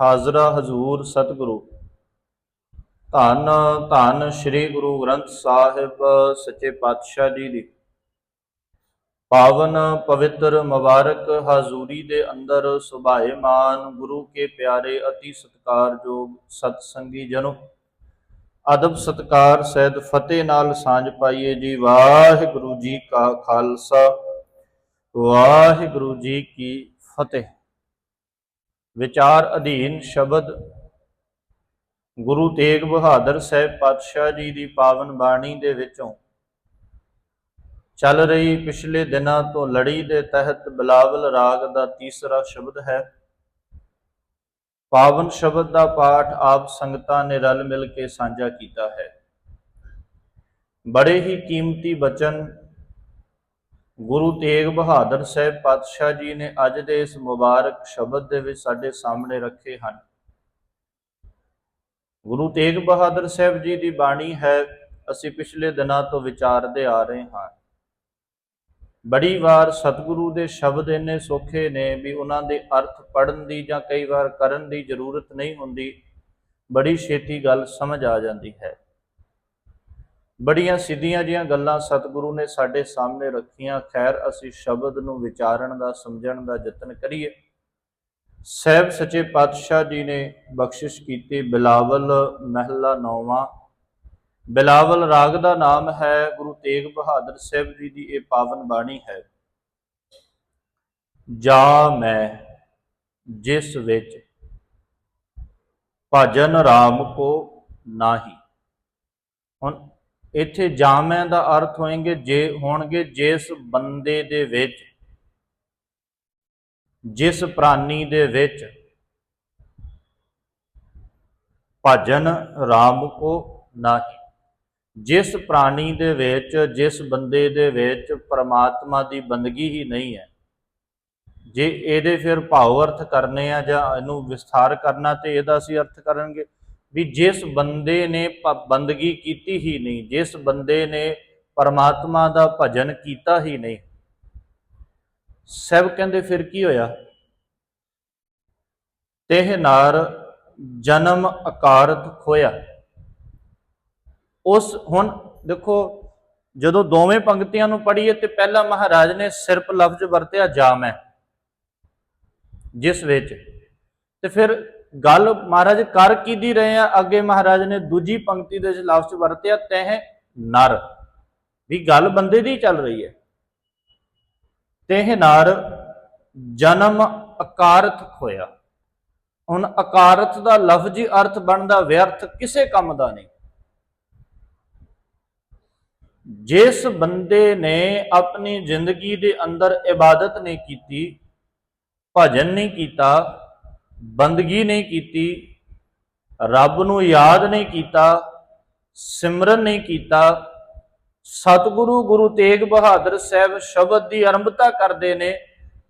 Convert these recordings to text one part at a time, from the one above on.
ਹਾਜ਼ਰਾ ਹਜ਼ੂਰ ਸਤਿਗੁਰੂ। ਧੰਨ ਧੰਨ ਸ੍ਰੀ ਗੁਰੂ ਗ੍ਰੰਥ ਸਾਹਿਬ ਸੱਚੇ ਪਾਤਸ਼ਾਹ ਜੀ ਦੀ। ਪਾਵਨ ਪਵਿੱਤਰ ਮੁਬਾਰਕ ਹਾਜ਼ੂਰੀ ਦੇ ਅੰਦਰ ਸੁਭਾਏਮਾਨ ਗੁਰੂ ਕੇ ਪਿਆਰੇ ਅਤੀ ਸਤਿਕਾਰਯੋਗ ਸਤ ਸੰਗੀ ਜਨੋ। ਅਦਬ ਸਤਕਾਰ ਸਹਿਤ ਫਤਿਹ ਨਾਲ ਸਾਂਝ ਪਾਈਏ ਜੀ ਵਾਹਿਗੁਰੂ ਜੀ ਕਾ ਖਾਲਸਾ। ਵਾਹਿਗੁਰੂ ਜੀ ਕੀ ਫਤਿਹ। ਵਿਚਾਰ ਅਧੀਨ ਸ਼ਬਦ। ਗੁਰੂ ਤੇਗ ਬਹਾਦਰ ਸਾਹਿਬ ਪਾਤਸ਼ਾਹ ਜੀ ਦੀ ਪਾਵਨ ਬਾਣੀ ਦੇ ਵਿੱਚੋਂ ਚੱਲ ਰਹੀ ਪਿਛਲੇ ਦਿਨਾਂ ਤੋਂ ਲੜੀ ਦੇ ਤਹਿਤ ਬਿਲਾਵਲ ਰਾਗ ਦਾ ਤੀਸਰਾ ਸ਼ਬਦ ਹੈ। ਪਾਵਨ ਸ਼ਬਦ ਦਾ ਪਾਠ ਆਪ ਸੰਗਤਾਂ ਨੇ ਰਲ ਮਿਲ ਕੇ ਸਾਂਝਾ ਕੀਤਾ ਹੈ। ਬੜੇ ਹੀ ਕੀਮਤੀ ਬਚਨ ਗੁਰੂ ਤੇਗ ਬਹਾਦਰ ਸਾਹਿਬ ਪਾਤਸ਼ਾਹ ਜੀ ਨੇ ਅੱਜ ਦੇ ਇਸ ਮੁਬਾਰਕ ਸ਼ਬਦ ਦੇ ਵਿੱਚ ਸਾਡੇ ਸਾਹਮਣੇ ਰੱਖੇ ਹਨ। ਗੁਰੂ ਤੇਗ ਬਹਾਦਰ ਸਾਹਿਬ ਜੀ ਦੀ ਬਾਣੀ ਹੈ, ਅਸੀਂ ਪਿਛਲੇ ਦਿਨਾਂ ਤੋਂ ਵਿਚਾਰਦੇ ਆ ਰਹੇ ਹਾਂ। ਬੜੀ ਵਾਰ ਸਤਿਗੁਰੂ ਦੇ ਸ਼ਬਦ ਇੰਨੇ ਸੌਖੇ ਨੇ ਵੀ ਉਹਨਾਂ ਦੇ ਅਰਥ ਪੜਨ ਦੀ ਜਾਂ ਕਈ ਵਾਰ ਕਰਨ ਦੀ ਜ਼ਰੂਰਤ ਨਹੀਂ ਹੁੰਦੀ, ਬੜੀ ਛੇਤੀ ਗੱਲ ਸਮਝ ਆ ਜਾਂਦੀ ਹੈ। ਬੜੀਆਂ ਸਿੱਧੀਆਂ ਜੀਆਂ ਗੱਲਾਂ ਸਤਿਗੁਰੂ ਨੇ ਸਾਡੇ ਸਾਹਮਣੇ ਰੱਖੀਆਂ। ਖੈਰ, ਅਸੀਂ ਸ਼ਬਦ ਨੂੰ ਵਿਚਾਰਨ ਦਾ, ਸਮਝਣ ਦਾ ਯਤਨ ਕਰੀਏ। ਸਹਿਬ ਸੱਚੇ ਪਾਤਸ਼ਾਹ ਜੀ ਨੇ ਬਖਸ਼ਿਸ਼ ਕੀਤੀ, ਬਿਲਾਵਲ ਮਹਿਲਾ ਨੌਵਾਂ। ਬਿਲਾਵਲ ਰਾਗ ਦਾ ਨਾਮ ਹੈ, ਗੁਰੂ ਤੇਗ ਬਹਾਦਰ ਸਾਹਿਬ ਜੀ ਦੀ ਇਹ ਪਾਵਨ ਬਾਣੀ ਹੈ। ਜਾ ਮੈਂ ਜਿਸ ਵਿੱਚ ਭਜਨ ਰਾਮ ਕੋ ਨਾਹੀ। ਹੁਣ ਇੱਥੇ ਜਾਮੈ ਦਾ ਅਰਥ ਹੋਣਗੇ ਜੇ, ਹੋਣਗੇ ਜਿਸ ਬੰਦੇ ਦੇ ਵਿੱਚ, ਜਿਸ ਪ੍ਰਾਨੀ ਦੇ ਵਿੱਚ ਭਜਨ ਰਾਮ ਕੋ ਨਾਹੀ। ਜਿਸ ਪ੍ਰਾਣੀ ਦੇ ਵਿੱਚ, ਜਿਸ ਬੰਦੇ ਦੇ ਵਿੱਚ ਪਰਮਾਤਮਾ ਦੀ ਬੰਦਗੀ ਹੀ ਨਹੀਂ ਹੈ। ਜੇ ਇਹਦੇ ਫਿਰ ਭਾਵ ਅਰਥ ਕਰਨੇ ਆ ਜਾਂ ਇਹਨੂੰ ਵਿਸਥਾਰ ਕਰਨਾ ਤੇ ਇਹਦਾ ਅਸੀਂ ਅਰਥ ਕਰਾਂਗੇ ਵੀ ਜਿਸ ਬੰਦੇ ਨੇ ਬੰਦਗੀ ਕੀਤੀ ਹੀ ਨਹੀਂ, ਜਿਸ ਬੰਦੇ ਨੇ ਪਰਮਾਤਮਾ ਦਾ ਭਜਨ ਕੀਤਾ ਹੀ ਨਹੀਂ। ਸਭ ਕਹਿੰਦੇ ਫਿਰ ਕੀ ਹੋਇਆ? ਤੇਹ ਨਾਰ ਜਨਮ ਅਕਾਰਤ ਖੋਇਆ। ਉਸ ਹੁਣ ਦੇਖੋ, ਜਦੋਂ ਦੋਵੇਂ ਪੰਕਤੀਆਂ ਨੂੰ ਪੜ੍ਹੀਏ ਤੇ ਪਹਿਲਾ ਮਹਾਰਾਜ ਨੇ ਸਿਰਫ ਲਫ਼ਜ਼ ਵਰਤਿਆ, ਜਾਮੈ ਜਿਸ ਵਿੱਚ ਤੇ ਫਿਰ ਗੱਲ ਮਹਾਰਾਜ ਕਰ ਕੀਦੀ ਰਹੇ ਆ? ਅੱਗੇ ਮਹਾਰਾਜ ਨੇ ਦੂਜੀ ਪੰਕਤੀ ਦੇ ਲਫ਼ਜ਼ ਵਰਤਿਆ, ਤਹਿ, ਨਰ। ਵੀ ਗੱਲ ਬੰਦੇ ਦੀ ਚੱਲ ਰਹੀ ਹੈ। ਤਹਿ, ਨਰ, ਜਨਮ ਅਕਾਰਤ ਖੋਇਆ। ਹੁਣ ਅਕਾਰਤ ਦਾ ਲਫ਼ਜ਼ੀ ਅਰਥ ਬਣਦਾ, ਵਿਅਰਥ ਕਿਸੇ ਕੰਮ ਦਾ ਨਹੀਂ। ਜਿਸ ਬੰਦੇ ਨੇ ਆਪਣੀ ਜ਼ਿੰਦਗੀ ਦੇ ਅੰਦਰ ਇਬਾਦਤ ਨਹੀਂ ਕੀਤੀ, ਭਜਨ ਨਹੀਂ ਕੀਤਾ ਬੰਦਗੀ ਨਹੀਂ ਕੀਤੀ, ਰੱਬ ਨੂੰ ਯਾਦ ਨਹੀਂ ਕੀਤਾ, ਸਿਮਰਨ ਨਹੀਂ ਕੀਤਾ, ਸਤਿਗੁਰੂ ਗੁਰੂ ਤੇਗ ਬਹਾਦਰ ਸਾਹਿਬ ਸ਼ਬਦ ਦੀ ਆਰੰਭਤਾ ਕਰਦੇ ਨੇ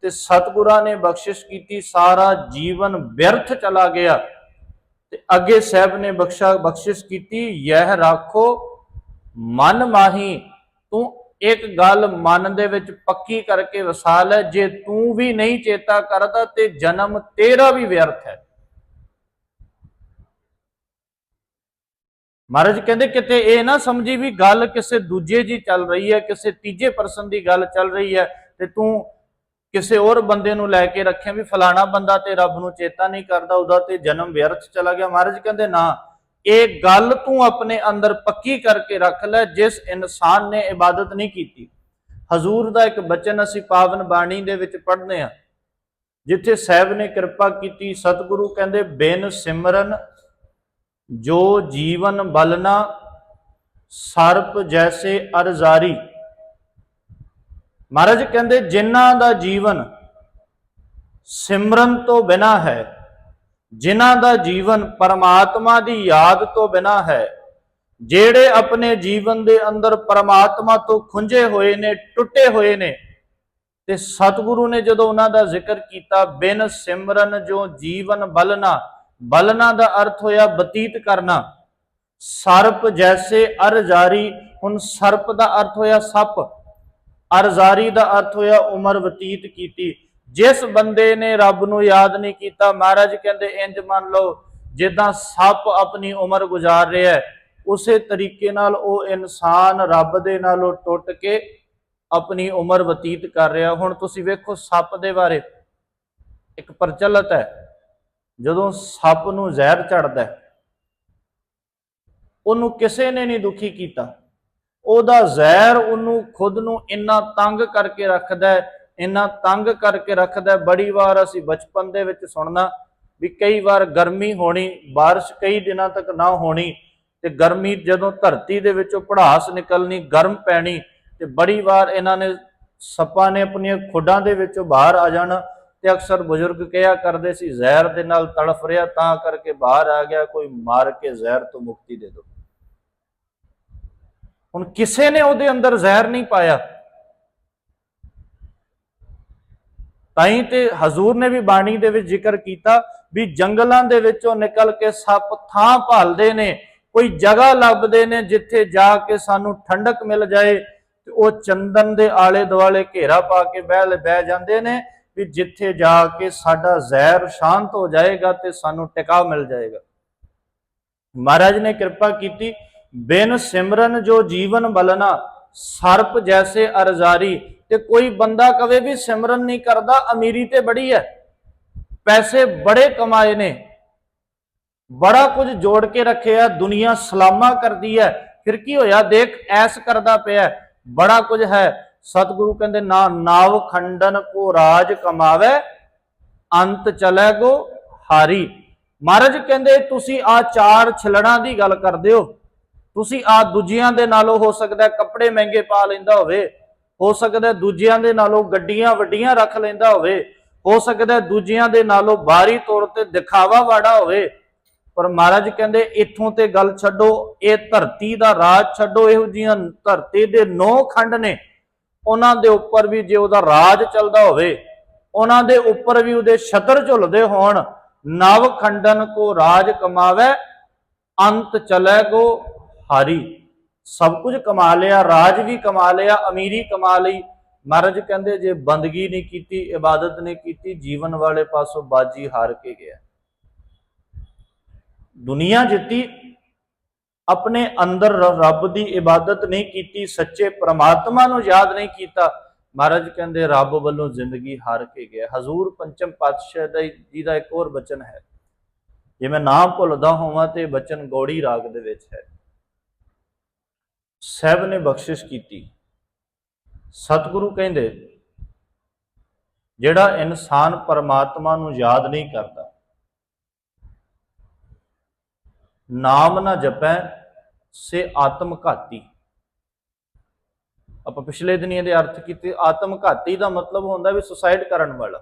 ਤੇ ਸਤਿਗੁਰਾਂ ਨੇ ਬਖਸ਼ਿਸ਼ ਕੀਤੀ, ਸਾਰਾ ਜੀਵਨ ਵਿਅਰਥ ਚਲਾ ਗਿਆ। ਤੇ ਅੱਗੇ ਸਾਹਿਬ ਨੇ ਬਖਸ਼ਾ ਬਖਸ਼ਿਸ਼ ਕੀਤੀ, ਯਹ ਰੱਖੋ ਮਨ ਮਾਹੀ, ਤੂੰ ਇੱਕ ਗੱਲ ਮਨ ਦੇ ਵਿੱਚ ਪੱਕੀ ਕਰਕੇ ਵਸਾ ਲੈ ਜੇ ਤੂੰ ਵੀ ਨਹੀਂ ਚੇਤਾ ਕਰਦਾ ਤੇ ਜਨਮ ਤੇਰਾ ਵੀ ਵਿਅਰਥ ਹੈ। ਮਹਾਰਾਜ ਕਹਿੰਦੇ, ਕਿਤੇ ਇਹ ਨਾ ਸਮਝੀ ਵੀ ਗੱਲ ਕਿਸੇ ਦੂਜੇ ਦੀ ਚੱਲ ਰਹੀ ਹੈ, ਕਿਸੇ ਤੀਜੇ ਪਰਸਨ ਦੀ ਗੱਲ ਚੱਲ ਰਹੀ ਹੈ ਤੇ ਤੂੰ ਕਿਸੇ ਹੋਰ ਬੰਦੇ ਨੂੰ ਲੈ ਕੇ ਰੱਖਿਆ ਵੀ ਫਲਾਣਾ ਬੰਦਾ ਤੇ ਰੱਬ ਨੂੰ ਚੇਤਾ ਨਹੀਂ ਕਰਦਾ, ਉਹਦਾ ਤੇ ਜਨਮ ਵਿਅਰਥ ਚਲਾ ਗਿਆ। ਮਹਾਰਾਜ ਕਹਿੰਦੇ, ਨਾ ਇਹ ਗੱਲ ਤੂੰ ਆਪਣੇ ਅੰਦਰ ਪੱਕੀ ਕਰਕੇ ਰੱਖ ਲੈ, ਜਿਸ ਇਨਸਾਨ ਨੇ ਇਬਾਦਤ ਨਹੀਂ ਕੀਤੀ। ਹਜ਼ੂਰ ਦਾ ਇੱਕ ਬਚਨ ਅਸੀਂ ਪਾਵਨ ਬਾਣੀ ਦੇ ਵਿੱਚ ਪੜ੍ਹਦੇ ਹਾਂ। ਜਿੱਥੇ ਸਾਹਿਬ ਨੇ ਕਿਰਪਾ ਕੀਤੀ, ਸਤਿਗੁਰੂ ਕਹਿੰਦੇ, ਬਿਨ ਸਿਮਰਨ ਜੋ ਜੀਵਨ ਬਲਨਾ, ਸਰਪ ਜੈਸੇ ਅਰਜ਼ਾਰੀ। ਮਹਾਰਾਜ ਕਹਿੰਦੇ, ਜਿਨ੍ਹਾਂ ਦਾ ਜੀਵਨ ਸਿਮਰਨ ਤੋਂ ਬਿਨਾ ਹੈ ਜਿਨ੍ਹਾਂ ਦਾ ਜੀਵਨ ਪਰਮਾਤਮਾ ਦੀ ਯਾਦ ਤੋਂ ਬਿਨਾ ਹੈ, ਜਿਹੜੇ ਆਪਣੇ ਜੀਵਨ ਦੇ ਅੰਦਰ ਪਰਮਾਤਮਾ ਤੋਂ ਖੁੰਝੇ ਹੋਏ ਨੇ, ਟੁੱਟੇ ਹੋਏ ਨੇ, ਤੇ ਸਤਿਗੁਰੂ ਨੇ ਜਦੋਂ ਉਹਨਾਂ ਦਾ ਜ਼ਿਕਰ ਕੀਤਾ, ਬਿਨ ਸਿਮਰਨ ਜੋ ਜੀਵਨ ਬਲਨਾ ਬਲਨਾ ਦਾ ਅਰਥ ਹੋਇਆ ਬਤੀਤ ਕਰਨਾ, ਸਰਪ ਜੈਸੇ ਅਰਜਾਰੀ, ਹੁਣ ਸਰਪ ਦਾ ਅਰਥ ਹੋਇਆ ਸੱਪ, ਅਰਜ਼ਾਰੀ ਦਾ ਅਰਥ ਹੋਇਆ ਉਮਰ ਬਤੀਤ ਕੀਤੀ ਜਿਸ ਬੰਦੇ ਨੇ ਰੱਬ ਨੂੰ ਯਾਦ ਨਹੀਂ ਕੀਤਾ, ਮਹਾਰਾਜ ਕਹਿੰਦੇ, ਇੰਜ ਮੰਨ ਲਓ, ਜਿੱਦਾਂ ਸੱਪ ਆਪਣੀ ਉਮਰ ਗੁਜ਼ਾਰ ਰਿਹਾ ਹੈ, ਉਸੇ ਤਰੀਕੇ ਨਾਲ ਉਹ ਇਨਸਾਨ ਰੱਬ ਦੇ ਨਾਲੋਂ ਟੁੱਟ ਕੇ ਆਪਣੀ ਉਮਰ ਬਤੀਤ ਕਰ ਰਿਹਾ। ਹੁਣ ਤੁਸੀਂ ਵੇਖੋ ਸੱਪ ਦੇ ਬਾਰੇ, ਇੱਕ ਪ੍ਰਚਲਿਤ ਹੈ, ਜਦੋਂ ਸੱਪ ਨੂੰ ਜ਼ਹਿਰ ਚੜਦਾ ਹੈ, ਉਹਨੂੰ ਕਿਸੇ ਨੇ ਨਹੀਂ ਦੁਖੀ ਕੀਤਾ। ਉਹਦਾ ਜ਼ਹਿਰ ਉਹਨੂੰ ਖੁਦ ਨੂੰ ਇੰਨਾ ਤੰਗ ਕਰਕੇ ਰੱਖਦਾ ਹੈ ਇੰਨਾ ਤੰਗ ਕਰਕੇ ਰੱਖਦਾ ਹੈ ਬੜੀ ਵਾਰ ਅਸੀਂ ਬਚਪਨ ਦੇ ਵਿੱਚ ਸੁਣਨਾ ਵੀ ਕਈ ਵਾਰ ਗਰਮੀ ਹੋਣੀ بارش ਕਈ ਦਿਨਾਂ ਤੱਕ ਨਾ ਹੋਣੀ ਤੇ ਗਰਮੀ ਜਦੋਂ ਧਰਤੀ ਦੇ ਵਿੱਚੋਂ ਪੜਾਸ ਨਿਕਲਣੀ ਗਰਮ ਪੈਣੀ ਤੇ ਬੜੀ ਵਾਰ ਇਹਨਾਂ ਨੇ ਸੱਪਾਂ ਨੇ ਆਪਣੀਆਂ ਖੁੱਡਾਂ ਦੇ ਵਿੱਚੋਂ ਬਾਹਰ ਆ ਜਾਣਾ ਤੇ ਅਕਸਰ ਬਜ਼ੁਰਗ ਕਿਹਾ ਕਰਦੇ ਸੀ ਜ਼ਹਿਰ ਦੇ ਨਾਲ ਤੜਫ ਰਿਹਾ ਤਾਂ ਕਰਕੇ ਬਾਹਰ ਆ ਗਿਆ ਕੋਈ ਮਾਰ ਕੇ ਜ਼ਹਿਰ ਤੋਂ ਮੁਕਤੀ ਦੇ ਦਿਓ ਹੁਣ ਕਿਸੇ ਨੇ ਉਹਦੇ ਅੰਦਰ ਜ਼ਹਿਰ ਨਹੀਂ ਪਾਇਆ ਤਾਈ ਤੇ ਹਜ਼ੂਰ ਨੇ ਵੀ ਬਾਣੀ ਦੇ ਵਿੱਚ ਜ਼ਿਕਰ ਕੀਤਾ ਵੀ ਜੰਗਲਾਂ ਦੇ ਵਿੱਚੋਂ ਨਿਕਲ ਕੇ ਸੱਪ ਥਾਂ ਭਾਲਦੇ ਨੇ, ਕੋਈ ਜਗ੍ਹਾ ਲੱਭਦੇ ਨੇ ਜਿੱਥੇ ਜਾ ਕੇ ਸਾਨੂੰ ਠੰਡਕ ਮਿਲ ਜਾਏ ਤੇ ਉਹ ਚੰਦਨ ਦੇ ਆਲੇ ਦੁਆਲੇ ਘੇਰਾ ਪਾ ਕੇ ਬਹਿ ਬਹਿ ਜਾਂਦੇ ਨੇ ਵੀ ਜਿੱਥੇ ਜਾ ਕੇ ਸਾਡਾ ਜ਼ਹਿਰ ਸ਼ਾਂਤ ਹੋ ਜਾਏਗਾ ਤੇ ਸਾਨੂੰ ਟਿਕਾ ਮਿਲ ਜਾਏਗਾ। ਮਹਾਰਾਜ ਨੇ ਕਿਰਪਾ ਕੀਤੀ, ਬਿਨ ਸਿਮਰਨ ਜੋ ਜੀਵਨ ਬਲਨਾ, ਸਰਪ ਜੈਸੇ ਅਰਜ਼ਾਰੀ ਤੇ ਕੋਈ ਬੰਦਾ ਕਵੇ ਵੀ ਸਿਮਰਨ ਨਹੀਂ ਕਰਦਾ, ਅਮੀਰੀ ਤੇ ਬੜੀ ਹੈ। ਪੈਸੇ ਬੜੇ ਕਮਾਏ ਨੇ। ਬੜਾ ਕੁਝ ਜੋੜ ਕੇ ਰੱਖਿਆ ਦੁਨੀਆ ਸਲਾਮਾ ਕਰਦੀ ਹੈ। ਫਿਰ ਕੀ ਹੋਇਆ? ਦੇਖ, ਐਸ ਕਰਦਾ ਪਿਆ ਬੜਾ ਕੁਝ ਹੈ। ਸਤਿਗੁਰੂ ਕਹਿੰਦੇ, ਨਾ ਨਾਵ ਖੰਡਨ ਕੋ ਰਾਜ ਕਮਾਵੇ, ਅੰਤ ਚਲੇ ਗੋ ਹਾਰੀ। ਮਹਾਰਾਜ ਕਹਿੰਦੇ, ਤੁਸੀਂ ਆ ਚਾਰ ਛਲੜਾਂ ਦੀ ਗੱਲ ਕਰਦੇ ਹੋ। ਤੁਸੀਂ ਆ ਦੂਜਿਆਂ ਦੇ ਨਾਲੋਂ ਹੋ ਸਕਦਾ ਕੱਪੜੇ ਮਹਿੰਗੇ ਪਾ ਲੈਂਦਾ ਹੋਵੇ। ਹੋ ਸਕਦਾ ਦੂਜਿਆਂ ਦੇ ਨਾਲੋਂ ਗੱਡੀਆਂ ਵੱਡੀਆਂ ਰੱਖ ਲੈਂਦਾ ਹੋਵੇ, ਹੋ ਸਕਦਾ ਦੂਜਿਆਂ ਦੇ ਨਾਲੋਂ ਬਾਹਰੀ ਤੌਰ ਤੇ ਦਿਖਾਵਾ ਵਾੜਾ ਹੋਵੇ, ਪਰ ਮਹਾਰਾਜ ਕਹਿੰਦੇ ਇੱਥੋਂ ਤੇ ਗੱਲ ਛੱਡੋ, ਇਹ ਧਰਤੀ ਦਾ ਰਾਜ ਛੱਡੋ, ਇਹੋ ਜੀਆਂ ਧਰਤੀ ਦੇ ਨੌ ਖੰਡ ਨੇ, ਉਹਨਾਂ ਦੇ ਉੱਪਰ ਵੀ ਜੇ ਉਹਦਾ ਰਾਜ ਚੱਲਦਾ ਹੋਵੇ, ਉਹਨਾਂ ਦੇ ਉੱਪਰ ਵੀ ਉਹਦੇ ਛਤਰ ਝੁੱਲਦੇ ਹੋਣ, ਨਵ ਖੰਡਨ ਕੋ ਰਾਜ ਕਮਾਵੇ, ਅੰਤ ਚਲੇ ਗੋ ਹਾਰੀ। ਸਭ ਕੁਝ ਕਮਾ ਲਿਆ, ਰਾਜ ਵੀ ਕਮਾ ਲਿਆ, ਅਮੀਰੀ ਕਮਾ ਲਈ। ਮਹਾਰਾਜ ਕਹਿੰਦੇ, ਜੇ ਬੰਦਗੀ ਨਹੀਂ ਕੀਤੀ, ਇਬਾਦਤ ਨਹੀਂ ਕੀਤੀ, ਜੀਵਨ ਵਾਲੇ ਪਾਸੋਂ ਬਾਜੀ ਹਾਰ ਕੇ ਗਿਆ। ਦੁਨੀਆ ਜਿੱਤੀ, ਆਪਣੇ ਅੰਦਰ ਰੱਬ ਦੀ ਇਬਾਦਤ ਨਹੀਂ ਕੀਤੀ, ਸੱਚੇ ਪ੍ਰਮਾਤਮਾ ਨੂੰ ਯਾਦ ਨਹੀਂ ਕੀਤਾ। ਮਹਾਰਾਜ ਕਹਿੰਦੇ, ਰੱਬ ਵੱਲੋਂ ਜ਼ਿੰਦਗੀ ਹਾਰ ਕੇ ਗਿਆ। ਹਜ਼ੂਰ ਪੰਚਮ ਪਾਤਸ਼ਾਹ ਦਾ ਜੀ ਦਾ ਇੱਕ ਹੋਰ ਬਚਨ ਹੈ। ਜੇ ਮੈਂ ਨਾਮ ਭੁੱਲਦਾ ਹੋਵਾਂ ਤੇ ਇਹ ਬਚਨ ਗੌੜੀ ਰਾਗ ਦੇ ਵਿੱਚ ਹੈ। ਸਹਿਬ ਨੇ ਬਖਸ਼ਿਸ਼ ਕੀਤੀ। ਸਤਿਗੁਰੂ ਕਹਿੰਦੇ, ਜਿਹੜਾ ਇਨਸਾਨ ਪਰਮਾਤਮਾ ਨੂੰ ਯਾਦ ਨਹੀਂ ਕਰਦਾ, ਨਾਮ ਨਾ ਜਪੈ, ਸੇ ਆਤਮ ਘਾਤੀ। ਆਪਾਂ ਪਿਛਲੇ ਦਿਨ ਇਹਦੇ ਅਰਥ ਕੀਤੇ, ਆਤਮ ਘਾਤੀ ਦਾ ਮਤਲਬ ਹੁੰਦਾ ਵੀ ਸੁਸਾਇਡ ਕਰਨ ਵਾਲਾ।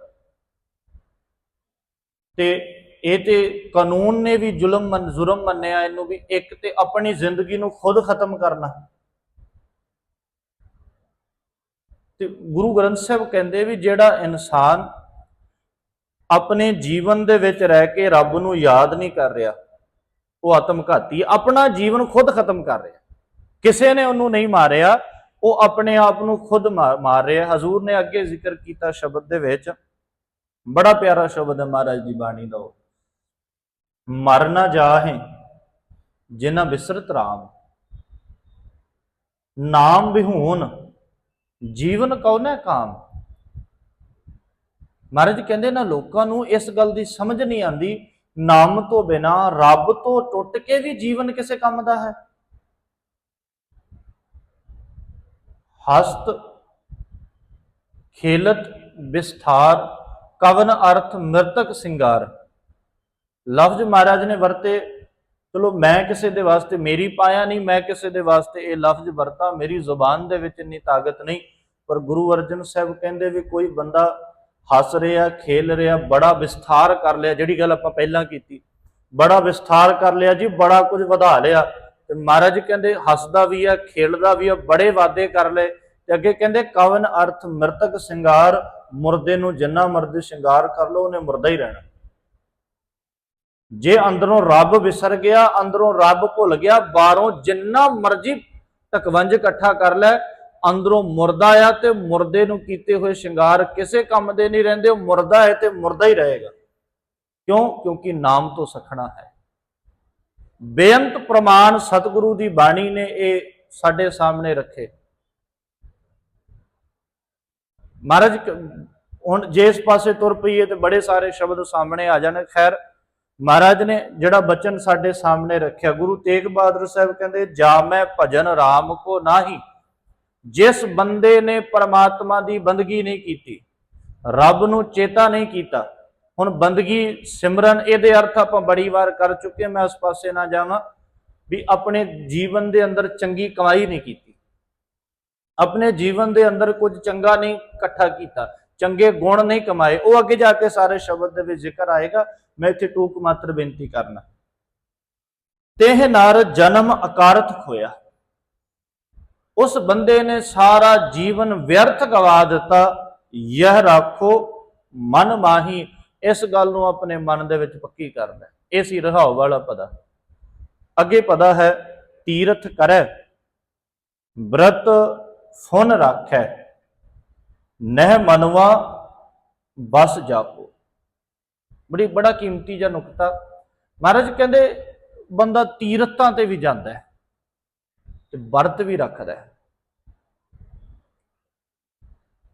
ਤੇ ਇਹ ਤੇ ਕਾਨੂੰਨ ਨੇ ਵੀ ਜ਼ੁਲਮ ਮੰਨ, ਜ਼ੁਰਮ ਮੰਨਿਆ ਇਹਨੂੰ ਵੀ, ਇੱਕ ਤੇ ਆਪਣੀ ਜ਼ਿੰਦਗੀ ਨੂੰ ਖੁਦ ਖਤਮ ਕਰਨਾ। ਤੇ ਗੁਰੂ ਗ੍ਰੰਥ ਸਾਹਿਬ ਕਹਿੰਦੇ ਵੀ ਜਿਹੜਾ ਇਨਸਾਨ ਆਪਣੇ ਜੀਵਨ ਦੇ ਵਿੱਚ ਰਹਿ ਕੇ ਰੱਬ ਨੂੰ ਯਾਦ ਨਹੀਂ ਕਰ ਰਿਹਾ, ਉਹ ਆਤਮਘਾਤੀ, ਆਪਣਾ ਜੀਵਨ ਖੁਦ ਖਤਮ ਕਰ ਰਿਹਾ। ਕਿਸੇ ਨੇ ਉਹਨੂੰ ਨਹੀਂ ਮਾਰਿਆ, ਉਹ ਆਪਣੇ ਆਪ ਨੂੰ ਖੁਦ ਮਾਰ ਮਾਰ ਰਿਹਾ। ਹਜ਼ੂਰ ਨੇ ਅੱਗੇ ਜ਼ਿਕਰ ਕੀਤਾ ਸ਼ਬਦ ਦੇ ਵਿੱਚ, ਬੜਾ ਪਿਆਰਾ ਸ਼ਬਦ ਹੈ ਮਹਾਰਾਜ ਦੀ ਬਾਣੀ ਦਾ ਉਹ। ਮਰ ਨਾ ਜਾਹੇ ਜਿਨਾ ਬਿਸਰਤ ਰਾਮ। ਨਾਮ ਵਿਹੂਨ, ਜੀਵਨ ਕਉਨੇ ਕਾਮ। ਮਹਾਰਾਜ ਕਹਿੰਦੇ ਨਾ, ਲੋਕਾਂ ਨੂੰ ਇਸ ਗੱਲ ਦੀ ਸਮਝ ਨਹੀਂ ਆਂਦੀ ਨਾਮ ਤੋਂ ਬਿਨਾ ਰੱਬ ਤੋਂ ਟੁੱਟ ਕੇ ਵੀ ਜੀਵਨ ਕਿਸੇ ਕੰਮ ਦਾ ਹੈ। ਹਸਤ, ਖੇਲਤ ਵਿਸਥਾਰ ਕਵਨ ਅਰਥ, ਮ੍ਰਿਤਕ, ਸਿੰਗਾਰ। ਲਫ਼ਜ਼ ਮਹਾਰਾਜ ਨੇ ਵਰਤੇ, ਚਲੋ ਮੈਂ ਕਿਸੇ ਦੇ ਵਾਸਤੇ ਮੇਰੀ ਪਾਇਆ ਨਹੀਂ, ਮੈਂ ਕਿਸੇ ਦੇ ਵਾਸਤੇ ਇਹ ਲਫ਼ਜ਼ ਵਰਤਾ, ਮੇਰੀ ਜ਼ੁਬਾਨ ਦੇ ਵਿੱਚ ਇੰਨੀ ਤਾਕਤ ਨਹੀਂ। ਪਰ ਗੁਰੂ ਅਰਜਨ ਸਾਹਿਬ ਕਹਿੰਦੇ ਵੀ ਕੋਈ ਬੰਦਾ ਹੱਸ ਰਿਹਾ, ਖੇਲ ਰਿਹਾ, ਬੜਾ ਵਿਸਥਾਰ ਕਰ ਲਿਆ, ਜਿਹੜੀ ਗੱਲ ਆਪਾਂ ਪਹਿਲਾਂ ਕੀਤੀ, ਬੜਾ ਵਿਸਥਾਰ ਕਰ ਲਿਆ ਜੀ, ਬੜਾ ਕੁਝ ਵਧਾ ਲਿਆ। ਤੇ ਮਹਾਰਾਜ ਕਹਿੰਦੇ ਹੱਸਦਾ ਵੀ ਆ, ਖੇਲਦਾ ਵੀ ਆ, ਬੜੇ ਵਾਅਦੇ ਕਰ ਲਏ। ਤੇ ਅੱਗੇ ਕਹਿੰਦੇ, ਕਵਨ ਅਰਥ ਮ੍ਰਿਤਕ ਸ਼ਿੰਗਾਰ, ਮੁਰਦੇ ਨੂੰ ਜਿੰਨਾ ਮਰਜ਼ੀ ਸ਼ਿੰਗਾਰ ਕਰ ਲੋ ਉਹਨੇ ਮੁਰਦਾ ਹੀ ਰਹਿਣਾ। ਜੇ ਅੰਦਰੋਂ ਰੱਬ ਵਿਸਰ ਗਿਆ, ਅੰਦਰੋਂ ਰੱਬ ਭੁੱਲ ਗਿਆ, ਬਾਹਰੋਂ ਜਿੰਨਾ ਮਰਜ਼ੀ ਤਕਵੰਜ ਇਕੱਠਾ ਕਰ ਲੈ, ਅੰਦਰੋਂ ਮੁਰਦਾ ਆ ਤੇ ਮੁਰਦੇ ਨੂੰ ਕੀਤੇ ਹੋਏ ਸ਼ਿੰਗਾਰ ਕਿਸੇ ਕੰਮ ਦੇ ਨਹੀਂ ਰਹਿੰਦੇ, ਉਹ ਮੁਰਦਾ ਹੈ ਤੇ ਮੁਰਦਾ ਹੀ ਰਹੇਗਾ। ਕਿਉਂ? ਕਿਉਂਕਿ ਨਾਮ ਤੋਂ ਸਖਣਾ ਹੈ। ਬੇਅੰਤ ਪ੍ਰਮਾਣ ਸਤਿਗੁਰੂ ਦੀ ਬਾਣੀ ਨੇ ਇਹ ਸਾਡੇ ਸਾਹਮਣੇ ਰੱਖੇ। ਮਹਾਰਾਜ, ਹੁਣ ਜੇ ਇਸ ਪਾਸੇ ਤੁਰ ਪਈਏ ਤੇ ਬੜੇ ਸਾਰੇ ਸ਼ਬਦ ਸਾਹਮਣੇ ਆ ਜਾਣ। ਖੈਰ ਮਹਾਰਾਜ ਨੇ ਜਿਹੜਾ ਬਚਨ ਸਾਡੇ ਸਾਹਮਣੇ ਰੱਖਿਆ, ਗੁਰੂ ਤੇਗ ਬਹਾਦਰ ਸਾਹਿਬ ਕਹਿੰਦੇ, ਜਾ ਮੈਂ ਭਜਨ RAM ਕੋ ਨਾਹੀ। ਜਿਸ ਬੰਦੇ ਨੇ ਪਰਮਾਤਮਾ ਦੀ ਬੰਦਗੀ ਨਹੀਂ ਕੀਤੀ, ਰੱਬ ਨੂੰ ਚੇਤਾ ਨਹੀਂ ਕੀਤਾ, ਹੁਣ ਬੰਦਗੀ ਸਿਮਰਨ, ਇਹਦੇ ਅਰਥ ਆਪਾਂ ਬੜੀ ਵਾਰ ਕਰ ਚੁੱਕੇ ਮੈਂ ਉਸ ਪਾਸੇ ਨਾ ਜਾਵਾਂ, ਵੀ ਆਪਣੇ ਜੀਵਨ ਦੇ ਅੰਦਰ ਚੰਗੀ ਕਮਾਈ ਨਹੀਂ ਕੀਤੀ। ਆਪਣੇ ਜੀਵਨ ਦੇ ਅੰਦਰ ਕੁਝ ਚੰਗਾ ਨਹੀਂ ਇਕੱਠਾ ਕੀਤਾ, ਚੰਗੇ ਗੁਣ ਨਹੀਂ ਕਮਾਏ। ਉਹ ਅੱਗੇ ਜਾ ਕੇ ਸਾਰੇ ਸ਼ਬਦ ਦੇ ਵਿੱਚ ਜ਼ਿਕਰ ਆਏਗਾ। ਮੈਂ ਇੱਥੇ ਟੂਕ ਮਾਤਰ ਬੇਨਤੀ ਕਰਨਾ। ਤੇਹ ਨਰ ਜਨਮ ਅਕਾਰਤ ਖੋਇਆ। ਉਸ ਬੰਦੇ ਨੇ ਸਾਰਾ ਜੀਵਨ ਵਿਅਰਥ ਗਵਾ ਦਿੱਤਾ। ਯਹ ਰੱਖੋ, ਮਨ ਮਾਹੀ, ਇਸ ਗੱਲ ਨੂੰ ਆਪਣੇ ਮਨ ਦੇ ਵਿੱਚ ਪੱਕੀ ਕਰਨਾ। ਇਹ ਸੀ ਰਹਾਉ ਵਾਲਾ ਪਦਾ। ਅੱਗੇ ਪਦਾ ਹੈ, ਤੀਰਥ ਕਰੈ, ਬ੍ਰਤ ਫੁਨ ਰਾਖੈ, ਨਹਿ ਮਨਵਾ ਬਸ ਜਾਪੋ। ਬੜੀ, ਬੜਾ ਕੀਮਤੀ ਜਾਂ ਨੁਕਤਾ। ਮਹਾਰਾਜ ਕਹਿੰਦੇ, ਬੰਦਾ ਤੀਰਥਾਂ ਤੇ ਵੀ ਜਾਂਦਾ ਹੈ ਤੇ ਵਰਤ ਵੀ ਰੱਖਦਾ ਹੈ।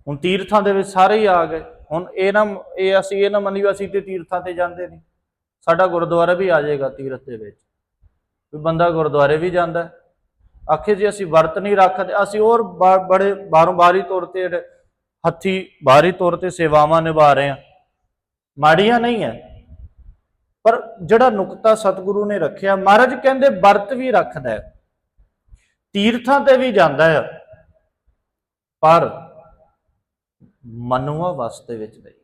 ਹੁਣ ਤੀਰਥਾਂ ਦੇ ਵਿੱਚ ਸਾਰੇ ਹੀ ਆ ਗਏ। ਹੁਣ ਇਹ ਨਾ, ਇਹ ਅਸੀਂ, ਇਹ ਨਾ ਮੰਨੀਓ ਅਸੀਂ ਤੇ ਤੀਰਥਾਂ ਤੇ ਜਾਂਦੇ ਨਹੀਂ। ਸਾਡਾ ਗੁਰਦੁਆਰਾ ਵੀ ਆ ਜਾਏਗਾ ਤੀਰਥ ਦੇ ਵਿੱਚ। ਵੀ ਬੰਦਾ ਗੁਰਦੁਆਰੇ ਵੀ ਜਾਂਦਾ ਆਖੇ ਜੀ, ਅਸੀਂ ਵਰਤ ਨਹੀਂ ਰੱਖਦੇ। ਅਸੀਂ ਹੋਰ ਬੜੇ ਬਾਰੋਂ ਬਾਰੀ ਤੌਰ ਤੇ ਜਿਹੜੇ ਹੱਥੀ, ਬਾਹਰੀ ਤੌਰ ਤੇ ਸੇਵਾਵਾਂ ਨਿਭਾ ਰਹੇ ਹਾਂ। ਮਾੜੀਆਂ ਨਹੀਂ ਹੈ ਪਰ ਜਿਹੜਾ ਨੁਕਤਾ ਸਤਿਗੁਰੂ ਨੇ ਰੱਖਿਆ, ਮਹਾਰਾਜ ਕਹਿੰਦੇ ਵਰਤ ਵੀ ਰੱਖਦਾ ਹੈ ਤੀਰਥਾਂ ਤੇ ਵੀ ਜਾਂਦਾ ਹੈ ਪਰ ਮਨੁਆ ਵਸਤੇ ਵਿੱਚ ਨਹੀਂ।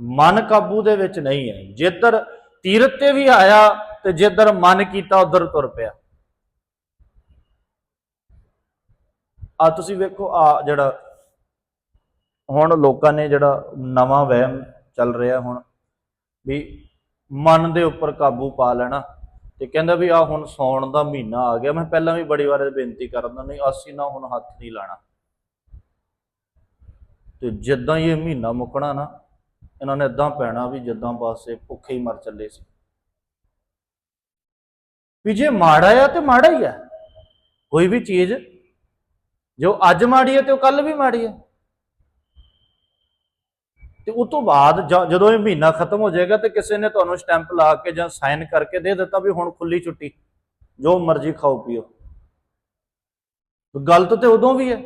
ਮਨ ਕਾਬੂ ਦੇ ਵਿੱਚ ਨਹੀਂ ਹੈ ਜਿੱਧਰ ਤੀਰਥ ਤੇ ਵੀ ਆਇਆ ਤੇ ਜਿੱਧਰ ਮਨ ਕੀਤਾ, ਉਧਰ ਤੁਰ ਪਿਆ। ਆ ਤੁਸੀਂ ਵੇਖੋ ਆ ਜਿਹੜਾ ਹੁਣ ਲੋਕਾਂ ਨੇ ਜਿਹੜਾ ਨਵਾਂ ਵਹਿਮ ਚੱਲ ਰਿਹਾ ਹੁਣ, ਵੀ ਮਨ ਦੇ ਉੱਪਰ ਕਾਬੂ ਪਾ ਲੈਣਾ ਤੇ ਕਹਿੰਦਾ ਵੀ ਆ ਹੁਣ ਸੌਣ ਦਾ ਮਹੀਨਾ ਆ ਗਿਆ, ਮੈਂ ਪਹਿਲਾਂ ਵੀ ਬੜੀ ਵਾਰ ਬੇਨਤੀ ਕਰਦਾ ਨਹੀਂ ਅਸੀਂ ਨਾ ਹੁਣ ਹੱਥ ਨਹੀਂ ਲਾਣਾ। ਤੇ ਜਿੱਦਾਂ ਹੀ ਇਹ ਮਹੀਨਾ ਮੁੱਕਣਾ ਨਾ, ਇਹਨਾਂ ਨੇ ਇਦਾਂ ਪੈਣਾ ਵੀ ਜਿੱਦਾਂ ਪਾਸੇ ਭੁੱਖੇ ਹੀ ਮਰ ਚੱਲੇ ਸੀ। ਵੀ ਜੇ ਮਾੜਾ ਆ ਤੇ ਮਾੜਾ ਹੀ ਆ, ਕੋਈ ਵੀ ਚੀਜ਼, ਜੋ ਅੱਜ ਮਾੜੀ ਹੈ ਤੇ ਉਹ ਕੱਲ ਵੀ ਮਾੜੀ ਹੈ ਤੇ ਉਸ ਤੋਂ ਬਾਅਦ ਜ- ਜਦੋਂ ਇਹ ਮਹੀਨਾ ਖਤਮ ਹੋ ਜਾਏਗਾ ਤੇ ਕਿਸੇ ਨੇ ਤੁਹਾਨੂੰ ਸਟੈਂਪ ਲਾ ਕੇ ਜਾਂ ਸਾਈਨ ਕਰਕੇ ਦੇ ਦਿੱਤਾ ਵੀ ਹੁਣ ਖੁੱਲੀ ਛੁੱਟੀ, ਜੋ ਮਰਜ਼ੀ ਖਾਓ ਪੀਓ। ਗਲਤ ਤੇ ਉਦੋਂ ਵੀ ਹੈ।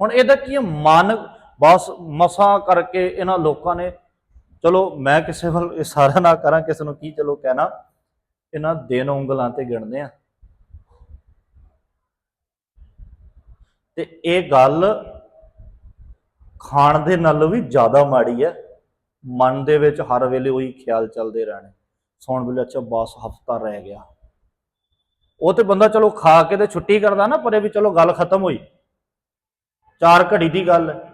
ਹੁਣ ਇਹਦਾ ਕੀ ਹੈ? ਮਨ ਬਸ ਮਸਾ ਕਰਕੇ ਇਹਨਾਂ ਲੋਕਾਂ ਨੇ, ਚਲੋ ਮੈਂ ਕਿਸੇ ਵੱਲ ਇਸ਼ਾਰਾ ਨਾ ਕਰਾਂ, ਕਿਸੇ ਨੂੰ ਕੀ ਚਲੋ ਕਹਿਣਾ, ਇਹਨਾਂ ਦਿਨ ਉਂਗਲਾਂ ਤੇ ਗਿਣਦੇ ਆ ਤੇ ਇਹ ਗੱਲ ਖਾਣ ਦੇ ਨਾਲ ਵੀ ਜ਼ਿਆਦਾ ਮਾੜੀ ਹੈ। ਮਨ ਦੇ ਵਿੱਚ ਹਰ ਵੇਲੇ ਉਹੀ ਖਿਆਲ ਚੱਲਦੇ ਰਹਿਣੇ। ਸੌਣ ਵੇਲੇ ਅੱਛਾ ਬਸ ਹਫਤਾ ਰਹਿ ਗਿਆ। ਉਹ ਤੇ ਬੰਦਾ ਚਲੋ ਖਾ ਕੇ ਤੇ ਛੁੱਟੀ ਕਰਦਾ ਨਾ, ਪਰੇ ਵੀ ਚਲੋ ਗੱਲ ਖਤਮ ਹੋਈ। ਚਾਰ ਘੜੀ ਦੀ ਗੱਲ ਹੈ।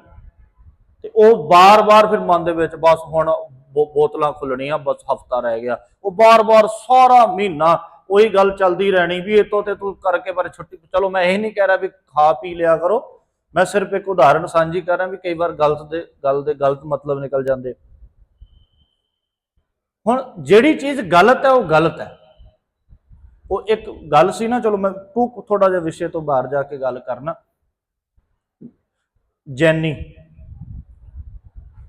ਤੇ ਉਹ ਬਾਰ-ਬਾਰ ਫਿਰ ਮਨ ਦੇ ਵਿੱਚ ਬਸ ਹੁਣ ਬੋ- ਬੋਤਲਾਂ ਖੁੱਲਣੀਆਂ, ਬਸ ਹਫਤਾ ਰਹਿ ਗਿਆ। ਉਹ ਬਾਰ-ਬਾਰ ਸਾਰਾ ਮਹੀਨਾ ਉਹੀ ਗੱਲ ਚੱਲਦੀ ਰਹਿਣੀ ਵੀ ਇਹ ਤੋਂ ਤੇ ਤੂੰ ਕਰਕੇ ਪਰ ਛੁੱਟੀ, ਚਲੋ ਮੈਂ ਇਹ ਨਹੀਂ ਕਹਿ ਰਿਹਾ ਵੀ ਖਾ ਪੀ ਲਿਆ ਕਰੋ। ਮੈਂ ਸਿਰਫ ਇੱਕ ਉਦਾਹਰਨ ਸਾਂਝੀ ਕਰ ਰਿਹਾ ਵੀ ਕਈ ਵਾਰ ਗਲਤ ਦੇ, ਗੱਲ ਦੇ ਗਲਤ ਮਤਲਬ ਨਿਕਲ ਜਾਂਦੇ। ਹੁਣ ਜਿਹੜੀ ਚੀਜ਼ ਗਲਤ ਹੈ, ਉਹ ਗਲਤ ਹੈ। ਉਹ ਇੱਕ ਗੱਲ ਸੀ ਨਾ, ਚਲੋ ਮੈਂ ਤੂੰ ਥੋੜਾ ਜਿਹਾ ਵਿਸ਼ੇ ਤੋਂ ਬਾਹਰ ਜਾ ਕੇ ਗੱਲ ਕਰਨਾ। ਜੈਨੀ।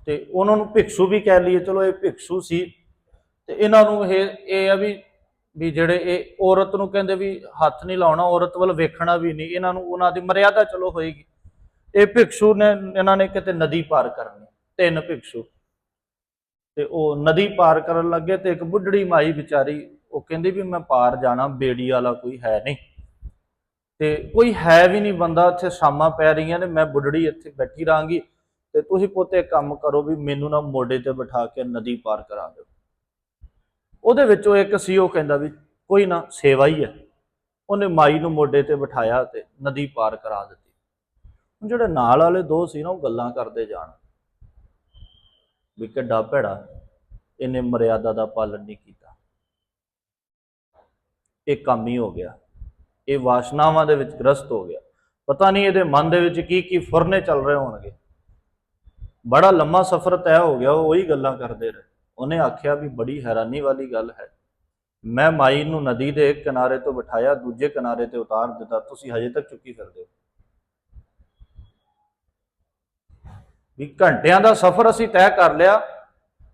ਤੇ ਉਹਨਾਂ ਨੂੰ ਭਿਕਸ਼ੂ ਵੀ ਕਹਿ ਲਈਏ, ਚਲੋ ਇਹ ਭਿਕਸ਼ੂ ਸੀ। ਤੇ ਇਹਨਾਂ ਨੂੰ ਇਹ ਇਹ ਆ ਵੀ ਵੀ ਜਿਹੜੇ ਇਹ ਔਰਤ ਨੂੰ ਕਹਿੰਦੇ ਵੀ ਹੱਥ ਨਹੀਂ ਲਾਉਣਾ, ਔਰਤ ਵੱਲ ਵੇਖਣਾ ਵੀ ਨਹੀਂ। ਇਹਨਾਂ ਨੂੰ ਉਹਨਾਂ ਦੀ ਮਰਿਆਦਾ ਚਲੋ ਹੋਏਗੀ। ਇਹ ਭਿਕਸ਼ੂ ਨੇ, ਇਹਨਾਂ ਨੇ ਕਿਤੇ ਨਦੀ ਪਾਰ ਕਰਨੀ, ਤਿੰਨ ਭਿਕਸ਼ੂ। ਤੇ ਉਹ ਨਦੀ ਪਾਰ ਕਰਨ ਲੱਗੇ ਤੇ ਇੱਕ ਬੁੱਢੜੀ ਮਾਈ ਵਿਚਾਰੀ, ਉਹ ਕਹਿੰਦੀ ਵੀ ਮੈਂ ਪਾਰ ਜਾਣਾ, ਬੇੜੀ ਵਾਲਾ ਕੋਈ ਹੈ ਨਹੀਂ। ਤੇ ਕੋਈ ਹੈ ਵੀ ਨਹੀਂ ਬੰਦਾ ਇੱਥੇ ਸ਼ਾਮਾਂ ਪੈ ਰਹੀਆਂ ਨੇ, ਮੈਂ ਬੁੱਢੜੀ ਇੱਥੇ ਬੈਠੀ ਰਾਂਗੀ ਤੇ ਤੁਸੀਂ ਪੋਤੇ ਕੰਮ ਕਰੋ ਵੀ ਮੈਨੂੰ ਨਾ ਮੋਢੇ ਤੇ ਬਿਠਾ ਕੇ ਨਦੀ ਪਾਰ ਕਰਾ ਦਿਓ। ਉਹਦੇ ਵਿੱਚੋਂ ਇੱਕ ਸੀ, ਉਹ ਕਹਿੰਦਾ ਵੀ ਕੋਈ ਨਾ, ਸੇਵਾ ਹੀ ਹੈ। ਉਹਨੇ ਮਾਈ ਨੂੰ ਮੋਢੇ ਤੇ ਬਿਠਾਇਆ ਤੇ ਨਦੀ ਪਾਰ ਕਰਾ ਦਿੱਤੀ। ਜਿਹੜੇ ਨਾਲ ਵਾਲੇ ਦੋ ਸੀ ਨਾ, ਉਹ ਗੱਲਾਂ ਕਰਦੇ ਜਾਣ। ਵੀ ਕਿੱਡਾ ਭੈੜਾ, ਇਹਨੇ ਮਰਿਆਦਾ ਦਾ ਪਾਲਣ ਨਹੀਂ ਕੀਤਾ। ਇਹ ਕੰਮ ਹੀ ਹੋ ਗਿਆ। ਇਹ ਵਾਸ਼ਨਾਵਾਂ ਦੇ ਵਿੱਚ ਗ੍ਰਸਤ ਹੋ ਗਿਆ। ਪਤਾ ਨਹੀਂ ਇਹਦੇ ਮਨ ਦੇ ਵਿੱਚ ਕੀ ਕੀ ਫੁਰਨੇ ਚੱਲ ਰਹੇ ਹੋਣਗੇ। ਬੜਾ ਲੰਮਾ ਸਫ਼ਰ ਤੈਅ ਹੋ ਗਿਆ, ਉਹ ਉਹੀ ਗੱਲਾਂ ਕਰਦੇ ਰਹੇ। ਉਹਨੇ ਆਖਿਆ ਵੀ ਬੜੀ ਹੈਰਾਨੀ ਵਾਲੀ ਗੱਲ ਹੈ। ਮੈਂ ਮਾਈ ਨੂੰ ਨਦੀ ਦੇ ਇੱਕ ਕਿਨਾਰੇ ਤੋਂ ਬਿਠਾਇਆ, ਦੂਜੇ ਕਿਨਾਰੇ ਤੇ ਉਤਾਰ ਦਿੱਤਾ। ਤੁਸੀਂ ਹਜੇ ਤੱਕ ਚੁੱਕੀ ਫਿਰਦੇ ਹੋ। ਵੀ ਘੰਟਿਆਂ ਦਾ ਸਫ਼ਰ ਅਸੀਂ ਤੈਅ ਕਰ ਲਿਆ,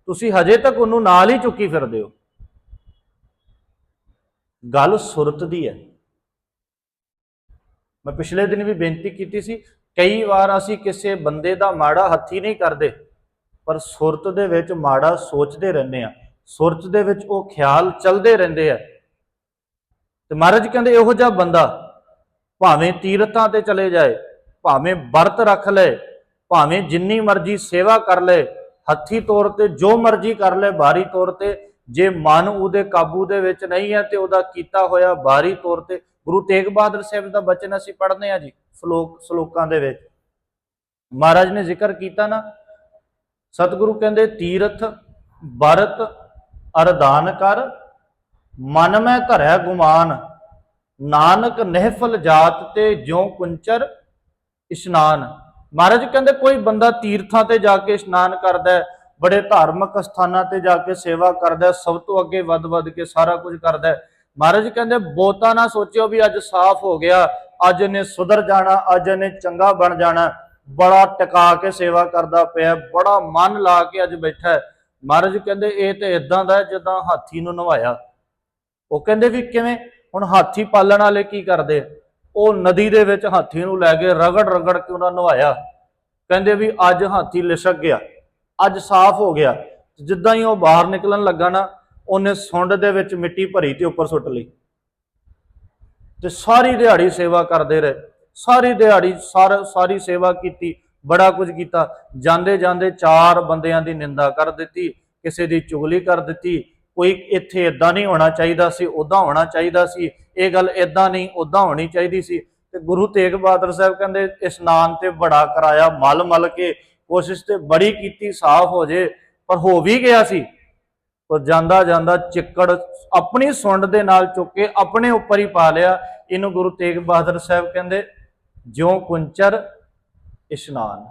ਤੁਸੀਂ ਹਜੇ ਤੱਕ ਉਹਨੂੰ ਨਾਲ ਹੀ ਚੁੱਕੀ ਫਿਰਦੇ ਹੋ। ਗੱਲ ਸੁਰਤ ਦੀ ਹੈ। ਮੈਂ ਪਿਛਲੇ ਦਿਨ ਵੀ ਬੇਨਤੀ ਕੀਤੀ ਸੀ, ਕਈ ਵਾਰ ਅਸੀਂ ਕਿਸੇ ਬੰਦੇ ਦਾ ਮਾੜਾ ਹੱਥੀ ਨਹੀਂ ਕਰਦੇ, ਪਰ ਸੁਰਤ ਦੇ ਵਿੱਚ ਮਾੜਾ ਸੋਚਦੇ ਰਹਿੰਦੇ ਆ ਸੁਰਤ ਦੇ ਵਿੱਚ ਉਹ ਖਿਆਲ ਚੱਲਦੇ ਰਹਿੰਦੇ ਆ। ਤੇ ਮਹਾਰਾਜ ਕਹਿੰਦੇ, ਇਹੋ ਜਿਹਾ ਬੰਦਾ ਭਾਵੇਂ ਤੀਰਥਾਂ ਤੇ ਚਲੇ ਜਾਏ, ਭਾਵੇਂ ਵਰਤ ਰੱਖ ਲਏ ਭਾਵੇਂ ਜਿੰਨੀ ਮਰਜ਼ੀ ਸੇਵਾ ਕਰ ਲਏ ਹੱਥੀ ਤੌਰ ਤੇ ਜੋ ਮਰਜ਼ੀ ਕਰ ਲਏ ਬਾਹਰੀ ਤੌਰ ਤੇ ਜੇ ਮਨ ਉਹਦੇ ਕਾਬੂ ਦੇ ਵਿੱਚ ਨਹੀਂ ਹੈ ਤੇ ਉਹਦਾ ਕੀਤਾ ਹੋਇਆ ਬਾਹਰੀ ਤੌਰ ਤੇ, ਗੁਰੂ ਤੇਗ ਬਹਾਦਰ ਸਾਹਿਬ ਦਾ ਬਚਨ ਅਸੀਂ ਪੜ੍ਹਦੇ ਹਾਂ ਜੀ, ਸ਼ਲੋਕ, ਸ਼ਲੋਕਾਂ ਦੇ ਵਿੱਚ। ਮਹਾਰਾਜ ਨੇ ਜ਼ਿਕਰ ਕੀਤਾ ਨਾ, ਸਤਿਗੁਰੂ ਕਹਿੰਦੇ, ਤੀਰਥ, ਵਰਤ, ਅਰਦਾਨ ਕਰ, ਮਨ ਮੈਂ ਧਰਿਆ ਗੁਮਾਨ, ਨਾਨਕ ਨਹਿਫਲ ਜਾਤ ਤੇ ਜਿਉ ਕੁੰਚਰ, ਇਸ਼ਨਾਨ। ਮਹਾਰਾਜ ਕਹਿੰਦੇ ਕੋਈ ਬੰਦਾ ਤੀਰਥਾਂ ਤੇ ਜਾ ਕੇ ਇਸ਼ਨਾਨ ਕਰਦਾ ਹੈ, ਬੜੇ ਧਾਰਮਿਕ ਸਥਾਨਾਂ ਤੇ ਜਾ ਕੇ ਸੇਵਾ ਕਰਦਾ ਸਭ ਤੋਂ ਅੱਗੇ ਵੱਧ ਵੱਧ ਕੇ ਸਾਰਾ ਕੁਝ ਕਰਦਾ ਮਹਾਰਾਜ ਕਹਿੰਦੇ ਬਹੁਤਾ ਨਾ ਸੋਚਿਓ ਵੀ ਅੱਜ ਸਾਫ਼ ਹੋ ਗਿਆ, ਅੱਜ ਇਹਨੇ ਸੁਧਰ ਜਾਣਾ, ਅੱਜ ਇਹਨੇ ਚੰਗਾ ਬਣ ਜਾਣਾ, ਬੜਾ ਟਿਕਾ ਕੇ ਸੇਵਾ ਕਰਦਾ ਪਿਆ ਬੜਾ ਮਨ ਲਾ ਕੇ ਅੱਜ ਬੈਠਾ ਮਹਾਰਾਜ ਕਹਿੰਦੇ ਇਹ ਤੇ ਇਦਾਂ ਦਾ ਜਿੱਦਾਂ ਹਾਥੀ ਨੂੰ ਨਵਾਇਆ। ਉਹ ਕਹਿੰਦੇ ਵੀ ਕਿਵੇਂ? ਹੁਣ ਹਾਥੀ ਪਾਲਣ ਵਾਲੇ ਕੀ ਕਰਦੇ? ਉਹ ਨਦੀ ਦੇ ਵਿੱਚ ਹਾਥੀ ਨੂੰ ਲੈ ਕੇ ਰਗੜ ਰਗੜ ਕੇ ਉਹਨਾਂ ਨਵਾਇਆ। ਕਹਿੰਦੇ ਵੀ ਅੱਜ ਹਾਥੀ ਲਿਸ਼ਕ ਗਿਆ, ਅੱਜ ਸਾਫ਼ ਹੋ ਗਿਆ, ਜਿੱਦਾਂ ਹੀ ਉਹ ਬਾਹਰ ਨਿਕਲਣ ਲੱਗਾ ਨਾ, ਉਹਨੇ ਸੁੰਡ ਦੇ ਵਿੱਚ ਮਿੱਟੀ ਭਰੀ ਤੇ ਉੱਪਰ ਸੁੱਟ ਲਈ। ਤੇ ਸਾਰੀ ਦਿਹਾੜੀ ਸੇਵਾ ਕਰਦੇ ਰਹੇ, ਸਾਰੀ ਦਿਹਾੜੀ ਸਾਰ, ਸਾਰੀ ਸੇਵਾ ਕੀਤੀ, ਬੜਾ ਕੁਝ ਕੀਤਾ। ਜਾਂਦੇ ਜਾਂਦੇ ਚਾਰ ਬੰਦਿਆਂ ਦੀ ਨਿੰਦਾ ਕਰ ਦਿੱਤੀ, ਕਿਸੇ ਦੀ ਚੁਗਲੀ ਕਰ ਦਿੱਤੀ ਕੋਈ ਇੱਥੇ ਇਦਾਂ ਨਹੀਂ ਹੋਣਾ ਚਾਹੀਦਾ ਸੀ ਉਦਾਂ ਹੋਣਾ ਚਾਹੀਦਾ ਸੀ, ਇਹ ਗੱਲ ਇਦਾਂ ਨਹੀਂ ਉਦਾਂ ਹੋਣੀ ਚਾਹੀਦੀ ਸੀ। ਤੇ ਗੁਰੂ ਤੇਗ ਬਹਾਦਰ ਸਾਹਿਬ ਕਹਿੰਦੇ ਇਸ਼ਨਾਨ ਤੇ ਬੜਾ ਕਰਾਇਆ, ਮਲ ਮਲ ਕੇ ਕੋਸ਼ਿਸ਼ ਤੇ ਬੜੀ ਕੀਤੀ, ਸਾਫ਼ ਹੋ ਜੇ, ਪਰ ਹੋ ਵੀ ਗਿਆ ਸੀ। ਪਰ ਜਾਂਦਾ ਜਾਂਦਾ ਚਿੱਕੜ ਆਪਣੀ ਸੁੰਡ ਦੇ ਨਾਲ ਚੁੱਕ ਕੇ ਆਪਣੇ ਉੱਪਰ ਹੀ ਪਾ ਲਿਆ। ਇਹਨੂੰ ਗੁਰੂ ਤੇਗ ਬਹਾਦਰ ਸਾਹਿਬ ਕਹਿੰਦੇ, ਜਿਉ ਕੁੰਚਰ, ਇਸ਼ਨਾਨ।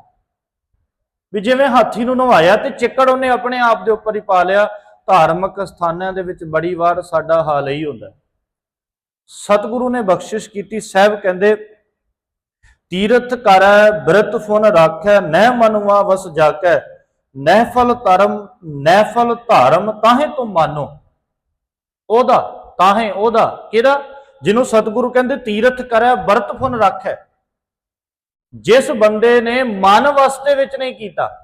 ਵੀ ਜਿਵੇਂ ਹਾਥੀ ਨੂੰ ਨਵਾਇਆ ਤੇ ਚਿੱਕੜ ਉਹਨੇ ਆਪਣੇ ਆਪ ਦੇ ਉੱਪਰ ਹੀ ਪਾ ਲਿਆ ਧਾਰਮਿਕ ਸਥਾਨਾਂ ਦੇ ਵਿੱਚ ਬੜੀ ਵਾਰ ਸਾਡਾ ਹਾਲ ਹੀ ਹੁੰਦਾ ਸਤਿਗੁਰੂ ਨੇ ਬਖਸ਼ਿਸ਼ ਕੀਤੀ, ਸਾਹਿਬ ਕਹਿੰਦੇ, ਤੀਰਥ ਕਰੈ, ਬ੍ਰਿਤ ਫੁਨ ਰਾਖੈ, ਨਹਿ ਮਨੁਆ ਵਸ ਜਾਕੈ, ਨਹਿ ਫਲ ਧਰਮ, ਨਹਿ ਫਲ ਧਰਮ ਤਾਹੇ ਤੁਮ ਮਾਨੋ। ਉਹਦਾ, ਤਾਹੇ ਉਹਦਾ, ਕਿਹਦਾ? ਜਿਹਨੂੰ ਸਤਿਗੁਰੂ ਕਹਿੰਦੇ, ਤੀਰਥ ਕਰੈ, ਬ੍ਰਿਤ ਫੁਨ ਰਾਖੈ। ਜਿਸ ਬੰਦੇ ਨੇ ਮਨ ਵਾਸਤੇ ਵਿੱਚ ਨਹੀਂ ਕੀਤਾ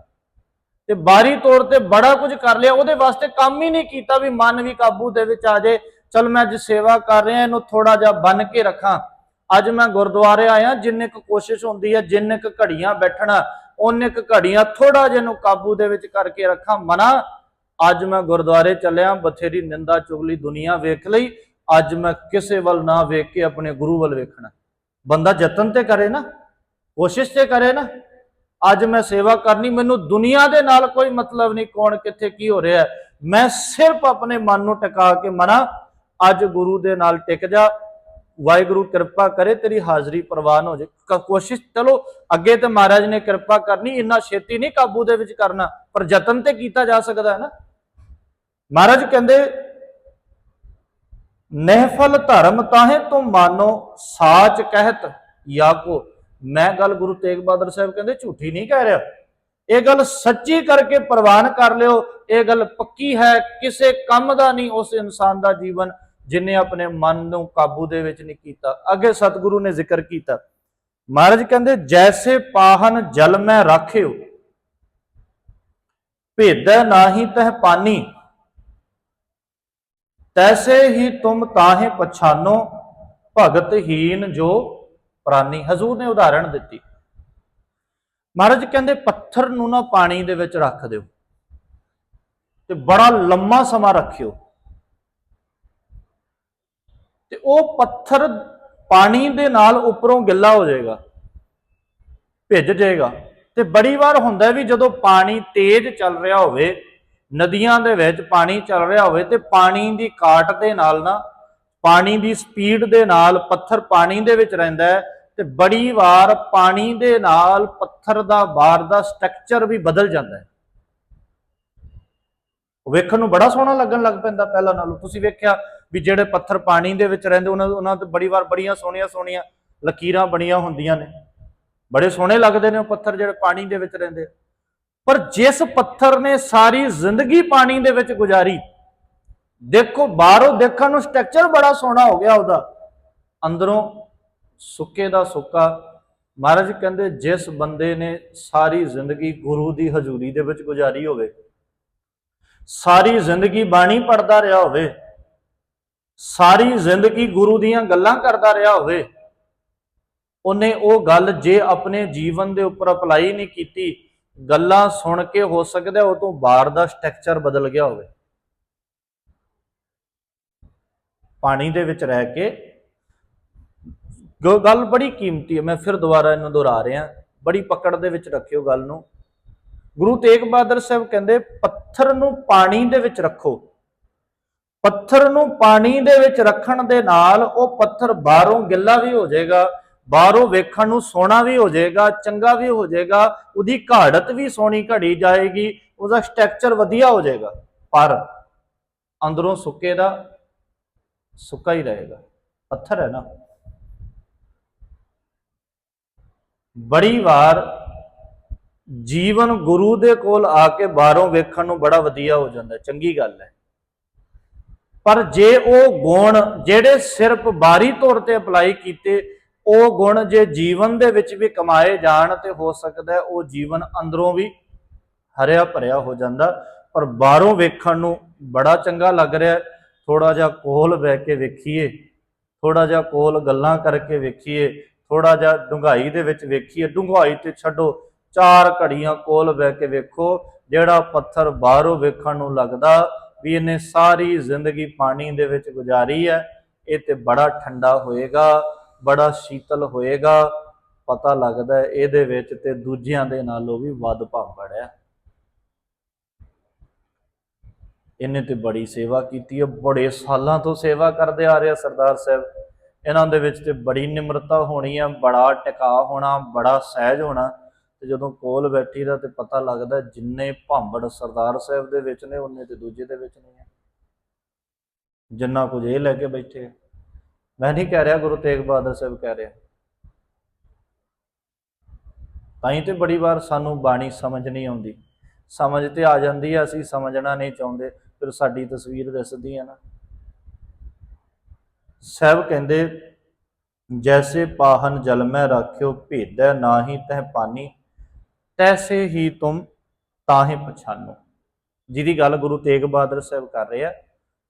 ਤੇ ਬਾਹਰੀ ਤੌਰ ਤੇ ਬੜਾ ਕੁਝ ਕਰ ਲਿਆ, ਉਹਦੇ ਵਾਸਤੇ ਕੰਮ ਹੀ ਨਹੀਂ ਕੀਤਾ ਵੀ ਮਨ ਵੀ ਕਾਬੂ ਦੇ ਵਿੱਚ ਆ ਜਾਏ ਚਲ ਮੈਂ ਅੱਜ ਸੇਵਾ ਕਰ ਰਿਹਾ, ਇਹਨੂੰ ਥੋੜਾ ਜਿਹਾ ਬੰਨ ਕੇ ਰੱਖਾਂ। ਅੱਜ ਮੈਂ ਗੁਰਦੁਆਰੇ ਆਇਆ, ਜਿੰਨੇ ਕੁ ਕੋਸ਼ਿਸ਼ ਹੁੰਦੀ ਹੈ, ਜਿੰਨੇ ਕੁ ਘੜੀਆਂ ਬੈਠਣਾ ਉਹਨੇ ਕੁ ਘੜੀਆਂ ਥੋੜਾ ਜਿਹਾ ਨੂੰ ਕਾਬੂ ਦੇ ਵਿੱਚ ਕਰਕੇ ਰੱਖਾਂ। ਮਨਾ, ਅੱਜ ਮੈਂ ਗੁਰਦੁਆਰੇ ਚੱਲਿਆ, ਬਥੇਰੀ ਨਿੰਦਾ ਚੁਗਲੀ ਦੁਨੀਆ ਵੇਖ ਲਈ, ਅੱਜ ਮੈਂ ਕਿਸੇ ਵੱਲ ਨਾ ਵੇਖ ਕੇ ਆਪਣੇ ਗੁਰੂ ਵੱਲ ਵੇਖਣਾ। ਬੰਦਾ ਯਤਨ ਤੇ ਕਰੇ ਨਾ, ਕੋਸ਼ਿਸ਼ ਤੇ ਕਰੇ ਨਾ ਅੱਜ ਮੈਂ ਸੇਵਾ ਕਰਨੀ, ਮੈਨੂੰ ਦੁਨੀਆ ਦੇ ਨਾਲ ਕੋਈ ਮਤਲਬ ਨਹੀਂ ਕੌਣ ਕਿੱਥੇ ਕੀ ਹੋ ਰਿਹਾ ਮੈਂ ਸਿਰਫ ਆਪਣੇ ਮਨ ਨੂੰ ਟਿਕਾ ਕੇ ਮਨਾ, ਅੱਜ ਗੁਰੂ ਦੇ ਨਾਲ ਟਿਕ ਜਾ, ਵਾਹਿਗੁਰੂ ਕਿਰਪਾ ਕਰੇ, ਤੇਰੀ ਹਾਜ਼ਰੀ ਪ੍ਰਵਾਨ ਹੋ ਜੇ ਕੋਸ਼ਿਸ਼, ਚਲੋ, ਅੱਗੇ ਤੇ ਮਹਾਰਾਜ ਨੇ ਕਿਰਪਾ ਕਰਨੀ, ਇੰਨਾ ਛੇਤੀ ਨਹੀਂ ਕਾਬੂ ਦੇ ਵਿੱਚ ਕਰਨਾ, ਪਰ ਯਤਨ ਤੇ ਕੀਤਾ ਜਾ ਸਕਦਾ ਹੈ ਨਾ। ਮਹਾਰਾਜ ਕਹਿੰਦੇ ਨਹਿਫਲ ਧਰਮ ਤਾਹੇ ਤੂੰ ਮਾਨੋ, ਸਾਚ ਕਹਿਤ ਯਾਕੋ। ਮੈਂ ਗੱਲ ਗੁਰੂ ਤੇਗ ਬਹਾਦਰ ਸਾਹਿਬ ਕਹਿੰਦੇ ਝੂਠੀ ਨਹੀਂ ਕਹਿ ਰਿਹਾ। ਇਹ ਗੱਲ ਸੱਚੀ ਕਰਕੇ ਪ੍ਰਵਾਨ ਕਰ ਲਿਓ। ਇਹ ਗੱਲ ਪੱਕੀ ਹੈ, ਕਿਸੇ ਕੰਮ ਦਾ ਨਹੀਂ, ਉਸ ਇਨਸਾਨ ਦਾ ਜੀਵਨ ਜਿਨੇ ਆਪਣੇ ਮਨ ਨੂੰ ਕਾਬੂ ਦੇ ਵਿੱਚ ਨਹੀਂ ਕੀਤਾ। ਅੱਗੇ ਸਤਿਗੁਰੂ ਨੇ ਜ਼ਿਕਰ ਕੀਤਾ। ਮਹਾਰਾਜ ਕਹਿੰਦੇ, ਜੈਸੇ ਪਾਹਨ ਜਲ ਮੈਂ ਰਾਖਿਓ, ਭੇਦੈ ਨਾਹੀ ਤਹ ਪਾਨੀ, ਤੈਸੇ ਹੀ ਤੁਮ ਤਾਹੇ ਪਛਾਨੋ, ਭਗਤ ਹੀਨ ਜੋ ਪ੍ਰਾਨੀ ਹਜ਼ੂਰ ਨੇ ਉਦਾਹਰਣ ਦਿੱਤੀ। ਮਹਾਰਾਜ ਕਹਿੰਦੇ, ਪੱਥਰ ਨੂੰ ਨਾ ਪਾਣੀ ਦੇ ਵਿੱਚ ਰੱਖ ਦਿਓ ਤੇ ਬੜਾ ਲੰਮਾ ਸਮਾਂ ਰੱਖਿਓ। ਤੇ ਉਹ ਪੱਥਰ ਪਾਣੀ ਦੇ ਨਾਲ ਉੱਪਰੋਂ ਗਿੱਲਾ ਹੋ ਜਾਏਗਾ, ਭਿੱਜ ਜਾਏਗਾ। ਤੇ ਬੜੀ ਵਾਰ ਹੁੰਦਾ ਵੀ ਜਦੋਂ ਪਾਣੀ ਤੇਜ਼ ਚੱਲ ਰਿਹਾ ਹੋਵੇ, ਨਦੀਆਂ ਦੇ ਵਿੱਚ ਪਾਣੀ ਚੱਲ ਰਿਹਾ ਹੋਵੇ ਤੇ ਪਾਣੀ ਦੀ ਕਾਟ ਦੇ ਨਾਲ ਨਾ, ਪਾਣੀ ਦੀ ਸਪੀਡ ਦੇ ਨਾਲ ਪੱਥਰ ਪਾਣੀ ਦੇ ਵਿੱਚ ਰਹਿੰਦਾ ਹੈ ਤੇ ਬੜੀ ਵਾਰ ਪਾਣੀ ਦੇ ਨਾਲ ਪੱਥਰ ਦਾ ਬਾਰ ਦਾ ਸਟਰਕਚਰ ਵੀ ਬਦਲ ਜਾਂਦਾ ਹੈ। ਵੇਖਣ ਨੂੰ ਬੜਾ ਸੋਹਣਾ ਲੱਗਣ ਲੱਗ ਪੈਂਦਾ ਪਹਿਲਾਂ ਨਾਲੋਂ। ਤੁਸੀਂ ਵੇਖਿਆ ਵੀ ਜਿਹੜੇ ਪੱਥਰ ਪਾਣੀ ਦੇ ਵਿੱਚ ਰਹਿੰਦੇ, ਉਹਨਾਂ ਉਹਨਾਂ ਤੇ ਬੜੀ ਵਾਰ ਬੜੀਆਂ ਸੋਹਣੀਆਂ ਸੋਹਣੀਆਂ ਲਕੀਰਾਂ ਬਣੀਆਂ ਹੁੰਦੀਆਂ ਨੇ। ਬੜੇ ਸੋਹਣੇ ਲੱਗਦੇ ਨੇ ਉਹ ਪੱਥਰ ਜਿਹੜੇ ਪਾਣੀ ਦੇ ਵਿੱਚ ਰਹਿੰਦੇ। ਪਰ ਜਿਸ ਪੱਥਰ ਨੇ ਸਾਰੀ ਜ਼ਿੰਦਗੀ ਪਾਣੀ ਦੇ ਵਿੱਚ ਗੁਜ਼ਾਰੀ, ਦੇਖੋ ਬਾਹਰੋਂ ਦੇਖਣ ਨੂੰ ਸਟਰਕਚਰ ਬੜਾ ਸੋਹਣਾ ਹੋ ਗਿਆ ਉਹਦਾ। ਅੰਦਰੋਂ ਸੁੱਕੇ ਦਾ ਸੁੱਕਾ। ਮਹਾਰਾਜ ਕਹਿੰਦੇ, ਜਿਸ ਬੰਦੇ ਨੇ ਸਾਰੀ ਜ਼ਿੰਦਗੀ ਗੁਰੂ ਦੀ ਹਜ਼ੂਰੀ ਦੇ ਵਿੱਚ ਗੁਜ਼ਾਰੀ ਹੋਵੇ, ਸਾਰੀ ਜ਼ਿੰਦਗੀ ਬਾਣੀ ਪੜਦਾ ਰਿਹਾ ਹੋਵੇ, ਸਾਰੀ ਜ਼ਿੰਦਗੀ ਗੁਰੂ ਦੀਆਂ ਗੱਲਾਂ ਕਰਦਾ ਰਿਹਾ ਹੋਵੇ, ਉਹਨੇ ਉਹ ਗੱਲ ਜੇ ਆਪਣੇ ਜੀਵਨ ਦੇ ਉੱਪਰ ਅਪਲਾਈ ਨਹੀਂ ਕੀਤੀ, ਗੱਲਾਂ ਸੁਣ ਕੇ ਹੋ ਸਕਦਾ ਉਹ ਤੋਂ ਬਾਹਰ ਦਾ ਸਟਰਕਚਰ ਬਦਲ ਗਿਆ ਹੋਵੇ। ਪਾਣੀ ਦੇ ਵਿੱਚ ਰਹਿ ਕੇ ਗੱਲ ਬੜੀ ਕੀਮਤੀ ਹੈ। ਮੈਂ ਫਿਰ ਦੁਬਾਰਾ ਇਹਨੂੰ ਦੁਹਰਾ ਰਿਹਾ। ਬੜੀ ਪਕੜ ਦੇ ਵਿੱਚ ਰੱਖਿਓ ਗੱਲ ਨੂੰ। ਗੁਰੂ ਤੇਗ ਬਹਾਦਰ ਸਾਹਿਬ ਕਹਿੰਦੇ, ਪੱਥਰ ਨੂੰ ਪਾਣੀ ਦੇ ਵਿੱਚ ਰੱਖੋ। ਪੱਥਰ ਨੂੰ ਪਾਣੀ ਦੇ ਵਿੱਚ ਰੱਖਣ ਦੇ ਨਾਲ ਉਹ ਪੱਥਰ ਬਾਹਰੋਂ ਗਿੱਲਾ ਵੀ ਹੋ ਜਾਏਗਾ, ਬਾਹਰੋਂ ਵੇਖਣ ਨੂੰ ਸੋਹਣਾ ਵੀ ਹੋ ਜਾਏਗਾ, ਚੰਗਾ ਵੀ ਹੋ ਜਾਏਗਾ, ਉਹਦੀ ਘਾੜਤ ਵੀ ਸੋਹਣੀ ਘੜੀ ਜਾਏਗੀ, ਉਹਦਾ ਸਟਰਕਚਰ ਵਧੀਆ ਹੋ ਜਾਏਗਾ। ਪਰ ਅੰਦਰੋਂ ਸੁੱਕੇ ਦਾ ਸੁੱਕਾ ਹੀ ਰਹੇਗਾ। ਪੱਥਰ ਹੈ ਨਾ। ਬੜੀ ਵਾਰ ਜੀਵਨ ਗੁਰੂ ਦੇ ਕੋਲ ਆ ਕੇ ਬਾਹਰੋਂ ਵੇਖਣ ਨੂੰ ਬੜਾ ਵਧੀਆ ਹੋ ਜਾਂਦਾ, ਚੰਗੀ ਗੱਲ ਹੈ। ਪਰ ਜੇ ਉਹ ਗੁਣ ਜਿਹੜੇ ਸਿਰਫ ਬਾਹਰੀ ਤੌਰ ਤੇ ਅਪਲਾਈ ਕੀਤੇ, ਉਹ ਗੁਣ ਜੇ ਜੀਵਨ ਦੇ ਵਿੱਚ ਵੀ ਕਮਾਏ ਜਾਣ ਤੇ ਹੋ ਸਕਦਾ ਉਹ ਜੀਵਨ ਅੰਦਰੋਂ ਵੀ ਹਰਿਆ ਭਰਿਆ ਹੋ ਜਾਂਦਾ। ਪਰ ਬਾਹਰੋਂ ਵੇਖਣ ਨੂੰ ਬੜਾ ਚੰਗਾ ਲੱਗ ਰਿਹਾ ਥੋੜਾ ਜਿਹਾ ਕੋਲ ਬਹਿ ਕੇ ਵੇਖੀਏ ਥੋੜਾ ਜਿਹਾ ਕੋਲ ਗੱਲਾਂ ਕਰਕੇ ਵੇਖੀਏ ਥੋੜਾ ਜਿਹਾ ਡੁੰਗਾਈ ਦੇ ਵਿੱਚ ਵੇਖੀਏ ਡੁੰਗਾਈ ਤੇ ਛੱਡੋ, ਚਾਰ ਘੜੀਆਂ ਕੋਲ ਬਹਿ ਕੇ ਵੇਖੋ, ਜਿਹੜਾ ਪੱਥਰ ਬਾਹਰੋਂ ਵੇਖਣ ਨੂੰ ਲੱਗਦਾ ਵੀ ਇਹਨੇ ਸਾਰੀ ਜ਼ਿੰਦਗੀ ਪਾਣੀ ਦੇ ਵਿੱਚ ਗੁਜ਼ਾਰੀ ਹੈ, ਇਹ ਤੇ ਬੜਾ ਠੰਡਾ ਹੋਏਗਾ, ਬੜਾ ਸ਼ੀਤਲ ਹੋਏਗਾ, ਪਤਾ ਲੱਗਦਾ ਇਹਦੇ ਵਿੱਚ ਤੇ ਦੂਜਿਆਂ ਦੇ ਨਾਲੋਂ ਵੀ ਵੱਧ ਭਾਂਬੜ ਹੈ। ਇਹਨੇ ਤੇ ਬੜੀ ਸੇਵਾ ਕੀਤੀ ਹੈ, ਬੜੇ ਸਾਲਾਂ ਤੋਂ ਸੇਵਾ ਕਰਦੇ ਆ ਰਹੇ ਆ ਸਰਦਾਰ ਸਾਹਿਬ। ਇਹਨਾਂ ਦੇ ਵਿੱਚ ਤੇ ਬੜੀ ਨਿਮਰਤਾ ਹੋਣੀ ਆ, ਬੜਾ ਟਿਕਾ ਹੋਣਾ, ਬੜਾ ਸਹਿਜ ਹੋਣਾ। ਤੇ ਜਦੋਂ ਕੋਲ ਬੈਠੀ ਦਾ ਤੇ ਪਤਾ ਲੱਗਦਾ ਜਿੰਨੇ ਭਾਂਬੜ ਸਰਦਾਰ ਸਾਹਿਬ ਦੇ ਵਿੱਚ ਨੇ, ਉਹਨੇ ਤੇ ਦੂਜੇ ਦੇ ਵਿੱਚ ਨਹੀਂ ਹੈ ਜਿੰਨਾ ਕੁਝ ਇਹ ਲੈ ਕੇ ਬੈਠੇ ਮੈਂ ਨਹੀਂ ਕਹਿ ਰਿਹਾ ਗੁਰੂ ਤੇਗ ਬਹਾਦਰ ਸਾਹਿਬ ਕਹਿ ਰਿਹਾ। ਤਾਂ ਹੀ ਤੇ ਬੜੀ ਵਾਰ ਸਾਨੂੰ ਬਾਣੀ ਸਮਝ ਨਹੀਂ ਆਉਂਦੀ। ਸਮਝ ਤੇ ਆ ਜਾਂਦੀ ਆ, ਅਸੀਂ ਸਮਝਣਾ ਨਹੀਂ ਚਾਹੁੰਦੇ, ਫਿਰ ਸਾਡੀ ਤਸਵੀਰ ਦਿਸਦੀ ਹੈ ਨਾ। ਸਾਹਿਬ ਕਹਿੰਦੇ, ਜੈਸੇ ਪਾਹਨ ਜਲ ਮੈਂ ਰਾਖਿਓ ਭੇਦੈ ਨਾਹੀ ਤਹ ਪਾਨੀ, ਤੈਸੇ ਹੀ ਤੁਮ ਤਾਹੇ ਪਛਾਨੋ। ਜਿਹਦੀ ਗੱਲ ਗੁਰੂ ਤੇਗ ਬਹਾਦਰ ਸਾਹਿਬ ਕਰ ਰਹੇ ਆ।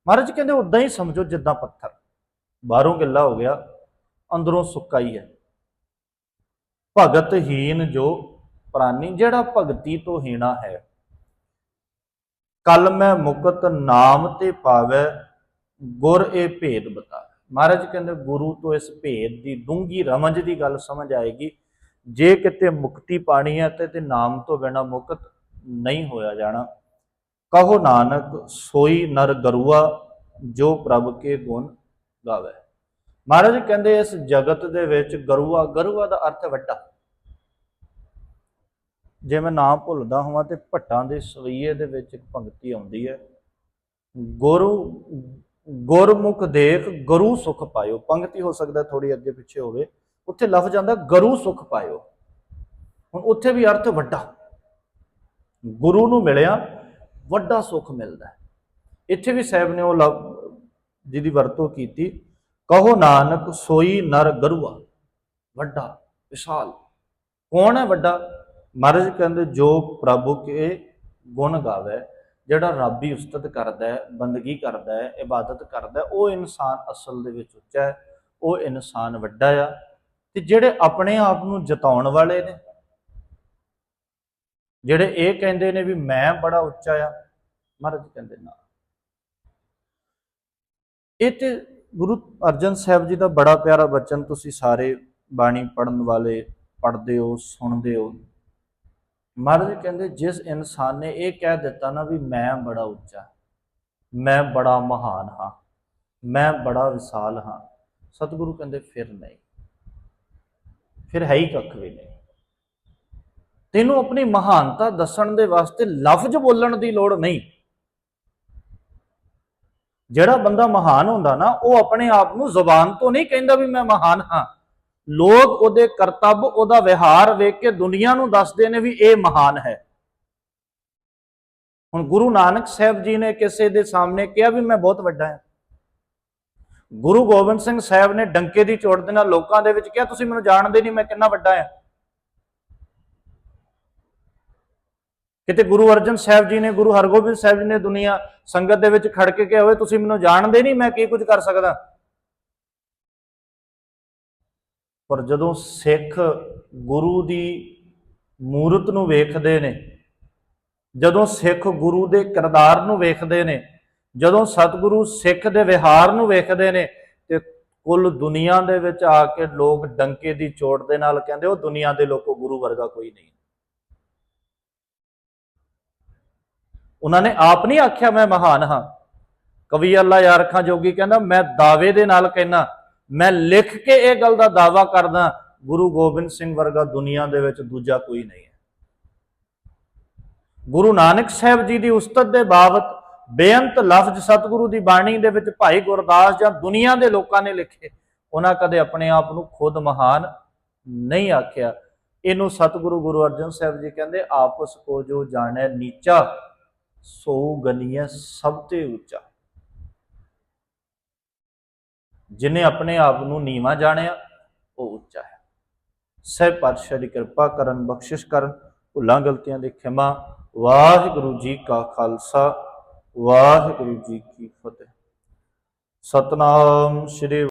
ਮਹਾਰਾਜ ਕਹਿੰਦੇ ਉਦਾਂ ਹੀ ਸਮਝੋ ਜਿੱਦਾਂ ਪੱਥਰ। ਬਾਹਰੋਂ ਗਿੱਲਾ ਹੋ ਗਿਆ, ਅੰਦਰੋਂ ਸੁੱਕਾ ਹੀ। ਹੈ ਭਗਤਹੀਨ ਜੋ ਪ੍ਰਾਨੀ, ਜਿਹੜਾ ਭਗਤੀ ਤੋਂ ਹੀਣਾ ਹੈ। ਕਲ ਮੈਂ ਮੁਕਤ ਨਾਮ ਤੇ ਪਾਵੈ, ਗੁਰ ਇਹ ਭੇਦ ਬਤਾ। ਮਹਾਰਾਜ ਕਹਿੰਦੇ, ਗੁਰੂ ਤੋਂ ਇਸ ਭੇਦ ਦੀ ਡੂੰਗੀ ਰਮਜ ਦੀ ਗੱਲ ਸਮਝ ਆਏਗੀ। ਜੇ ਕਿਤੇ ਮੁਕਤੀ ਪਾਣੀ ਹੈ ਤੇ ਤੇ ਨਾਮ ਤੋਂ ਬਿਨਾ ਮੁਕਤ ਨਹੀਂ ਹੋਇਆ ਜਾਣਾ। ਕਹੋ ਨਾਨਕ, ਸੋਈ ਨਰ ਗਰੂਆ, ਜੋ ਪ੍ਰਭ ਕੇ ਗੁਣ ਗਾਵੇ। ਮਹਾਰਾਜ ਕਹਿੰਦੇ, ਇਸ ਜਗਤ ਦੇ ਵਿੱਚ ਗਰੂਆ ਗਰੂਆ ਦਾ ਅਰਥ ਵੱਡਾ। ਜੇ ਮੈਂ ਨਾਮ ਭੁੱਲਦਾ ਹਾਂ ਤੇ ਭੱਟਾਂ ਦੇ ਸਵਈਏ ਦੇ ਵਿੱਚ ਇੱਕ ਪੰਕਤੀ ਆਉਂਦੀ ਹੈ। ਗੁਰੂ ਗੁਰਮੁਖ ਦੇਖ ਗੁਰੂ ਸੁਖ ਪਾਇਓ। ਪੰਕਤੀ ਹੋ ਸਕਦਾ ਥੋੜੀ ਅੱਗੇ ਪਿੱਛੇ ਹੋਵੇ। ਉੱਥੇ ਲਫ਼ਜ਼ ਆਂਦਾ ਗੁਰੂ ਸੁਖ ਪਾਇਓ। ਹੁਣ ਉੱਥੇ ਵੀ ਅਰਥ ਵੱਡਾ। ਗੁਰੂ ਨੂੰ ਮਿਲਿਆ, ਵੱਡਾ ਸੁਖ ਮਿਲਦਾ। ਇੱਥੇ ਵੀ ਸਾਹਿਬ ਨੇ ਉਹ ਲਫ਼- ਜਿਹਦੀ ਵਰਤੋਂ ਕੀਤੀ, ਕਹੋ ਨਾਨਕ ਸੋਈ ਨਰ ਗਰੂਆ। ਵੱਡਾ, ਵਿਸ਼ਾਲ। ਕੌਣ ਹੈ ਵੱਡਾ? ਮਹਾਰਾਜ ਕਹਿੰਦੇ, ਜੋ ਪ੍ਰਭੂ ਕੇ ਗੁਣ ਗਾਵੇ ਜਿਹੜਾ ਰੱਬ ਹੀ ਉਸਤਤ ਕਰਦਾ ਹੈ, ਬੰਦਗੀ ਕਰਦਾ ਹੈ, ਇਬਾਦਤ ਕਰਦਾ ਹੈ, ਉਹ ਇਨਸਾਨ ਅਸਲ ਦੇ ਵਿੱਚ ਉੱਚਾ ਹੈ, ਉਹ ਇਨਸਾਨ ਵੱਡਾ ਆ ਤੇ ਜਿਹੜੇ ਆਪਣੇ ਆਪ ਨੂੰ ਜਤਾਉਣ ਵਾਲੇ ਨੇ, ਜਿਹੜੇ ਇਹ ਕਹਿੰਦੇ ਨੇ ਵੀ ਮੈਂ ਬੜਾ ਉੱਚਾ ਆ, ਮਹਾਰਾਜ ਕਹਿੰਦੇ ਨਾ। ਇਹ ਤੇ ਗੁਰੂ ਅਰਜਨ ਸਾਹਿਬ ਜੀ ਦਾ ਬੜਾ ਪਿਆਰਾ ਬਚਨ ਤੁਸੀਂ ਸਾਰੇ ਬਾਣੀ ਪੜਨ ਵਾਲੇ ਪੜਦੇ ਹੋ, ਸੁਣਦੇ ਹੋ। ਮਹਾਰਾਜ ਕਹਿੰਦੇ, ਜਿਸ ਇਨਸਾਨ ਨੇ ਇਹ ਕਹਿ ਦਿੱਤਾ ਨਾ ਵੀ ਮੈਂ ਬੜਾ ਉੱਚਾ, ਮੈਂ ਬੜਾ ਮਹਾਨ ਹਾਂ, ਮੈਂ ਬੜਾ ਵਿਸਾਲ ਹਾਂ, ਸਤਿਗੁਰੂ ਕਹਿੰਦੇ ਫਿਰ ਨਹੀਂ, ਫਿਰ ਹੈ ਹੀ ਕੱਖ ਵੀ ਨਹੀਂ। ਤੈਨੂੰ ਆਪਣੀ ਮਹਾਨਤਾ ਦੱਸਣ ਦੇ ਵਾਸਤੇ ਲਫ਼ਜ਼ ਬੋਲਣ ਦੀ ਲੋੜ ਨਹੀਂ। ਜਿਹੜਾ ਬੰਦਾ ਮਹਾਨ ਹੁੰਦਾ ਨਾ, ਉਹ ਆਪਣੇ ਆਪ ਨੂੰ ਜ਼ੁਬਾਨ ਤੋਂ ਨਹੀਂ ਕਹਿੰਦਾ ਵੀ ਮੈਂ ਮਹਾਨ ਹਾਂ। ਲੋਕ ਉਹਦੇ ਕਰਤੱਵ, ਉਹਦਾ ਵਿਹਾਰ ਵੇਖ ਕੇ ਦੁਨੀਆ ਨੂੰ ਦੱਸਦੇ ਨੇ ਵੀ ਇਹ ਮਹਾਨ ਹੈ। ਹੁਣ ਗੁਰੂ ਨਾਨਕ ਸਾਹਿਬ ਜੀ ਨੇ ਕਿਸੇ ਦੇ ਸਾਹਮਣੇ ਕਿਹਾ ਵੀ ਮੈਂ ਬਹੁਤ ਵੱਡਾ ਹਾਂ। ਗੁਰੂ ਗੋਬਿੰਦ ਸਿੰਘ ਸਾਹਿਬ ਨੇ ਡੰਕੇ ਦੀ ਚੋਟ ਦੇ ਨਾਲ ਲੋਕਾਂ ਦੇ ਵਿੱਚ ਕਿਹਾ, ਤੁਸੀਂ ਮੈਨੂੰ ਜਾਣਦੇ ਨਹੀਂ, ਮੈਂ ਕਿੰਨਾ ਵੱਡਾ ਹਾਂ। ਕਿਤੇ ਗੁਰੂ ਅਰਜਨ ਸਾਹਿਬ ਜੀ ਨੇ, ਗੁਰੂ ਹਰਗੋਬਿੰਦ ਸਾਹਿਬ ਜੀ ਨੇ ਦੁਨੀਆ ਸੰਗਤ ਦੇ ਵਿੱਚ ਖੜ ਕੇ ਕਿਹਾ ਹੋਵੇ, ਤੁਸੀਂ ਮੈਨੂੰ ਜਾਣਦੇ ਨਹੀਂ, ਮੈਂ ਕੀ ਕੁਝ ਕਰ ਸਕਦਾ? ਪਰ ਜਦੋਂ ਸਿੱਖ ਗੁਰੂ ਦੀ ਮੂਰਤ ਨੂੰ ਵੇਖਦੇ ਨੇ, ਜਦੋਂ ਸਿੱਖ ਗੁਰੂ ਦੇ ਕਿਰਦਾਰ ਨੂੰ ਵੇਖਦੇ ਨੇ, ਜਦੋਂ ਸਤਿਗੁਰੂ ਸਿੱਖ ਦੇ ਵਿਹਾਰ ਨੂੰ ਵੇਖਦੇ ਨੇ ਤੇ ਕੁੱਲ ਦੁਨੀਆ ਦੇ ਵਿੱਚ ਆ ਕੇ ਲੋਕ ਡੰਕੇ ਦੀ ਚੋਟ ਦੇ ਨਾਲ ਕਹਿੰਦੇ, ਉਹ ਦੁਨੀਆ ਦੇ ਲੋਕੋ ਗੁਰੂ ਵਰਗਾ ਕੋਈ ਨਹੀਂ। ਉਹਨਾਂ ਨੇ ਆਪ ਨਹੀਂ ਆਖਿਆ, ਮੈਂ ਮਹਾਨ ਹਾਂ। ਕਵੀ ਅੱਲਾ ਯਾਰ ਖਾਂ ਜੋਗੀ ਕਹਿੰਦਾ, ਮੈਂ ਦਾਅਵੇ ਦੇ ਨਾਲ ਕਹਿਣਾ ਮੈਂ ਲਿਖ ਕੇ ਇਹ ਗੱਲ ਦਾ ਦਾਵਾ ਕਰਦਾ, ਗੁਰੂ ਗੋਬਿੰਦ ਸਿੰਘ ਵਰਗਾ ਦੁਨੀਆ ਦੇ ਵਿੱਚ ਦੂਜਾ ਕੋਈ ਨਹੀਂ ਹੈ। ਗੁਰੂ ਨਾਨਕ ਸਾਹਿਬ ਜੀ ਦੀ ਉਸਤਤ ਦੇ ਬਾਬਤ ਬੇਅੰਤ ਲਫ਼ਜ਼ ਸਤਿਗੁਰੂ ਦੀ ਬਾਣੀ ਦੇ ਵਿੱਚ ਭਾਈ ਗੁਰਦਾਸ ਜਾਂ ਦੁਨੀਆ ਦੇ ਲੋਕਾਂ ਨੇ ਲਿਖੇ, ਉਹਨਾਂ ਕਦੇ ਆਪਣੇ ਆਪ ਨੂੰ ਖੁਦ ਮਹਾਨ ਨਹੀਂ ਆਖਿਆ। ਇਹਨੂੰ ਸਤਿਗੁਰੂ ਗੁਰੂ ਅਰਜਨ ਸਾਹਿਬ ਜੀ ਕਹਿੰਦੇ, ਆਪਸ ਕੋ ਜੋ ਜਾਣੈ ਨੀਚਾ, ਸੋ ਗਨੀਐ ਸਭ ਤੇ ਉੱਚਾ। ਜਿਨੇ ਆਪਣੇ ਆਪ ਨੂੰ ਨੀਵਾ ਜਾਣਿਆ, ਉਹ ਉੱਚਾ ਹੈ। ਸਹਿ ਪਾਤਸ਼ਾਹ ਦੀ ਕਿਰਪਾ ਕਰਨ, ਬਖਸ਼ਿਸ਼ ਕਰਨ, ਭੁੱਲਾਂ ਗਲਤੀਆਂ ਦੇ ਖਿਮਾ, ਵਾਹਿਗੁਰੂ ਜੀ ਕਾ ਖਾਲਸਾ, ਵਾਹਿਗੁਰੂ ਜੀ ਕੀ ਫਤਿਹ। ਸਤਨਾਮ ਸ੍ਰੀ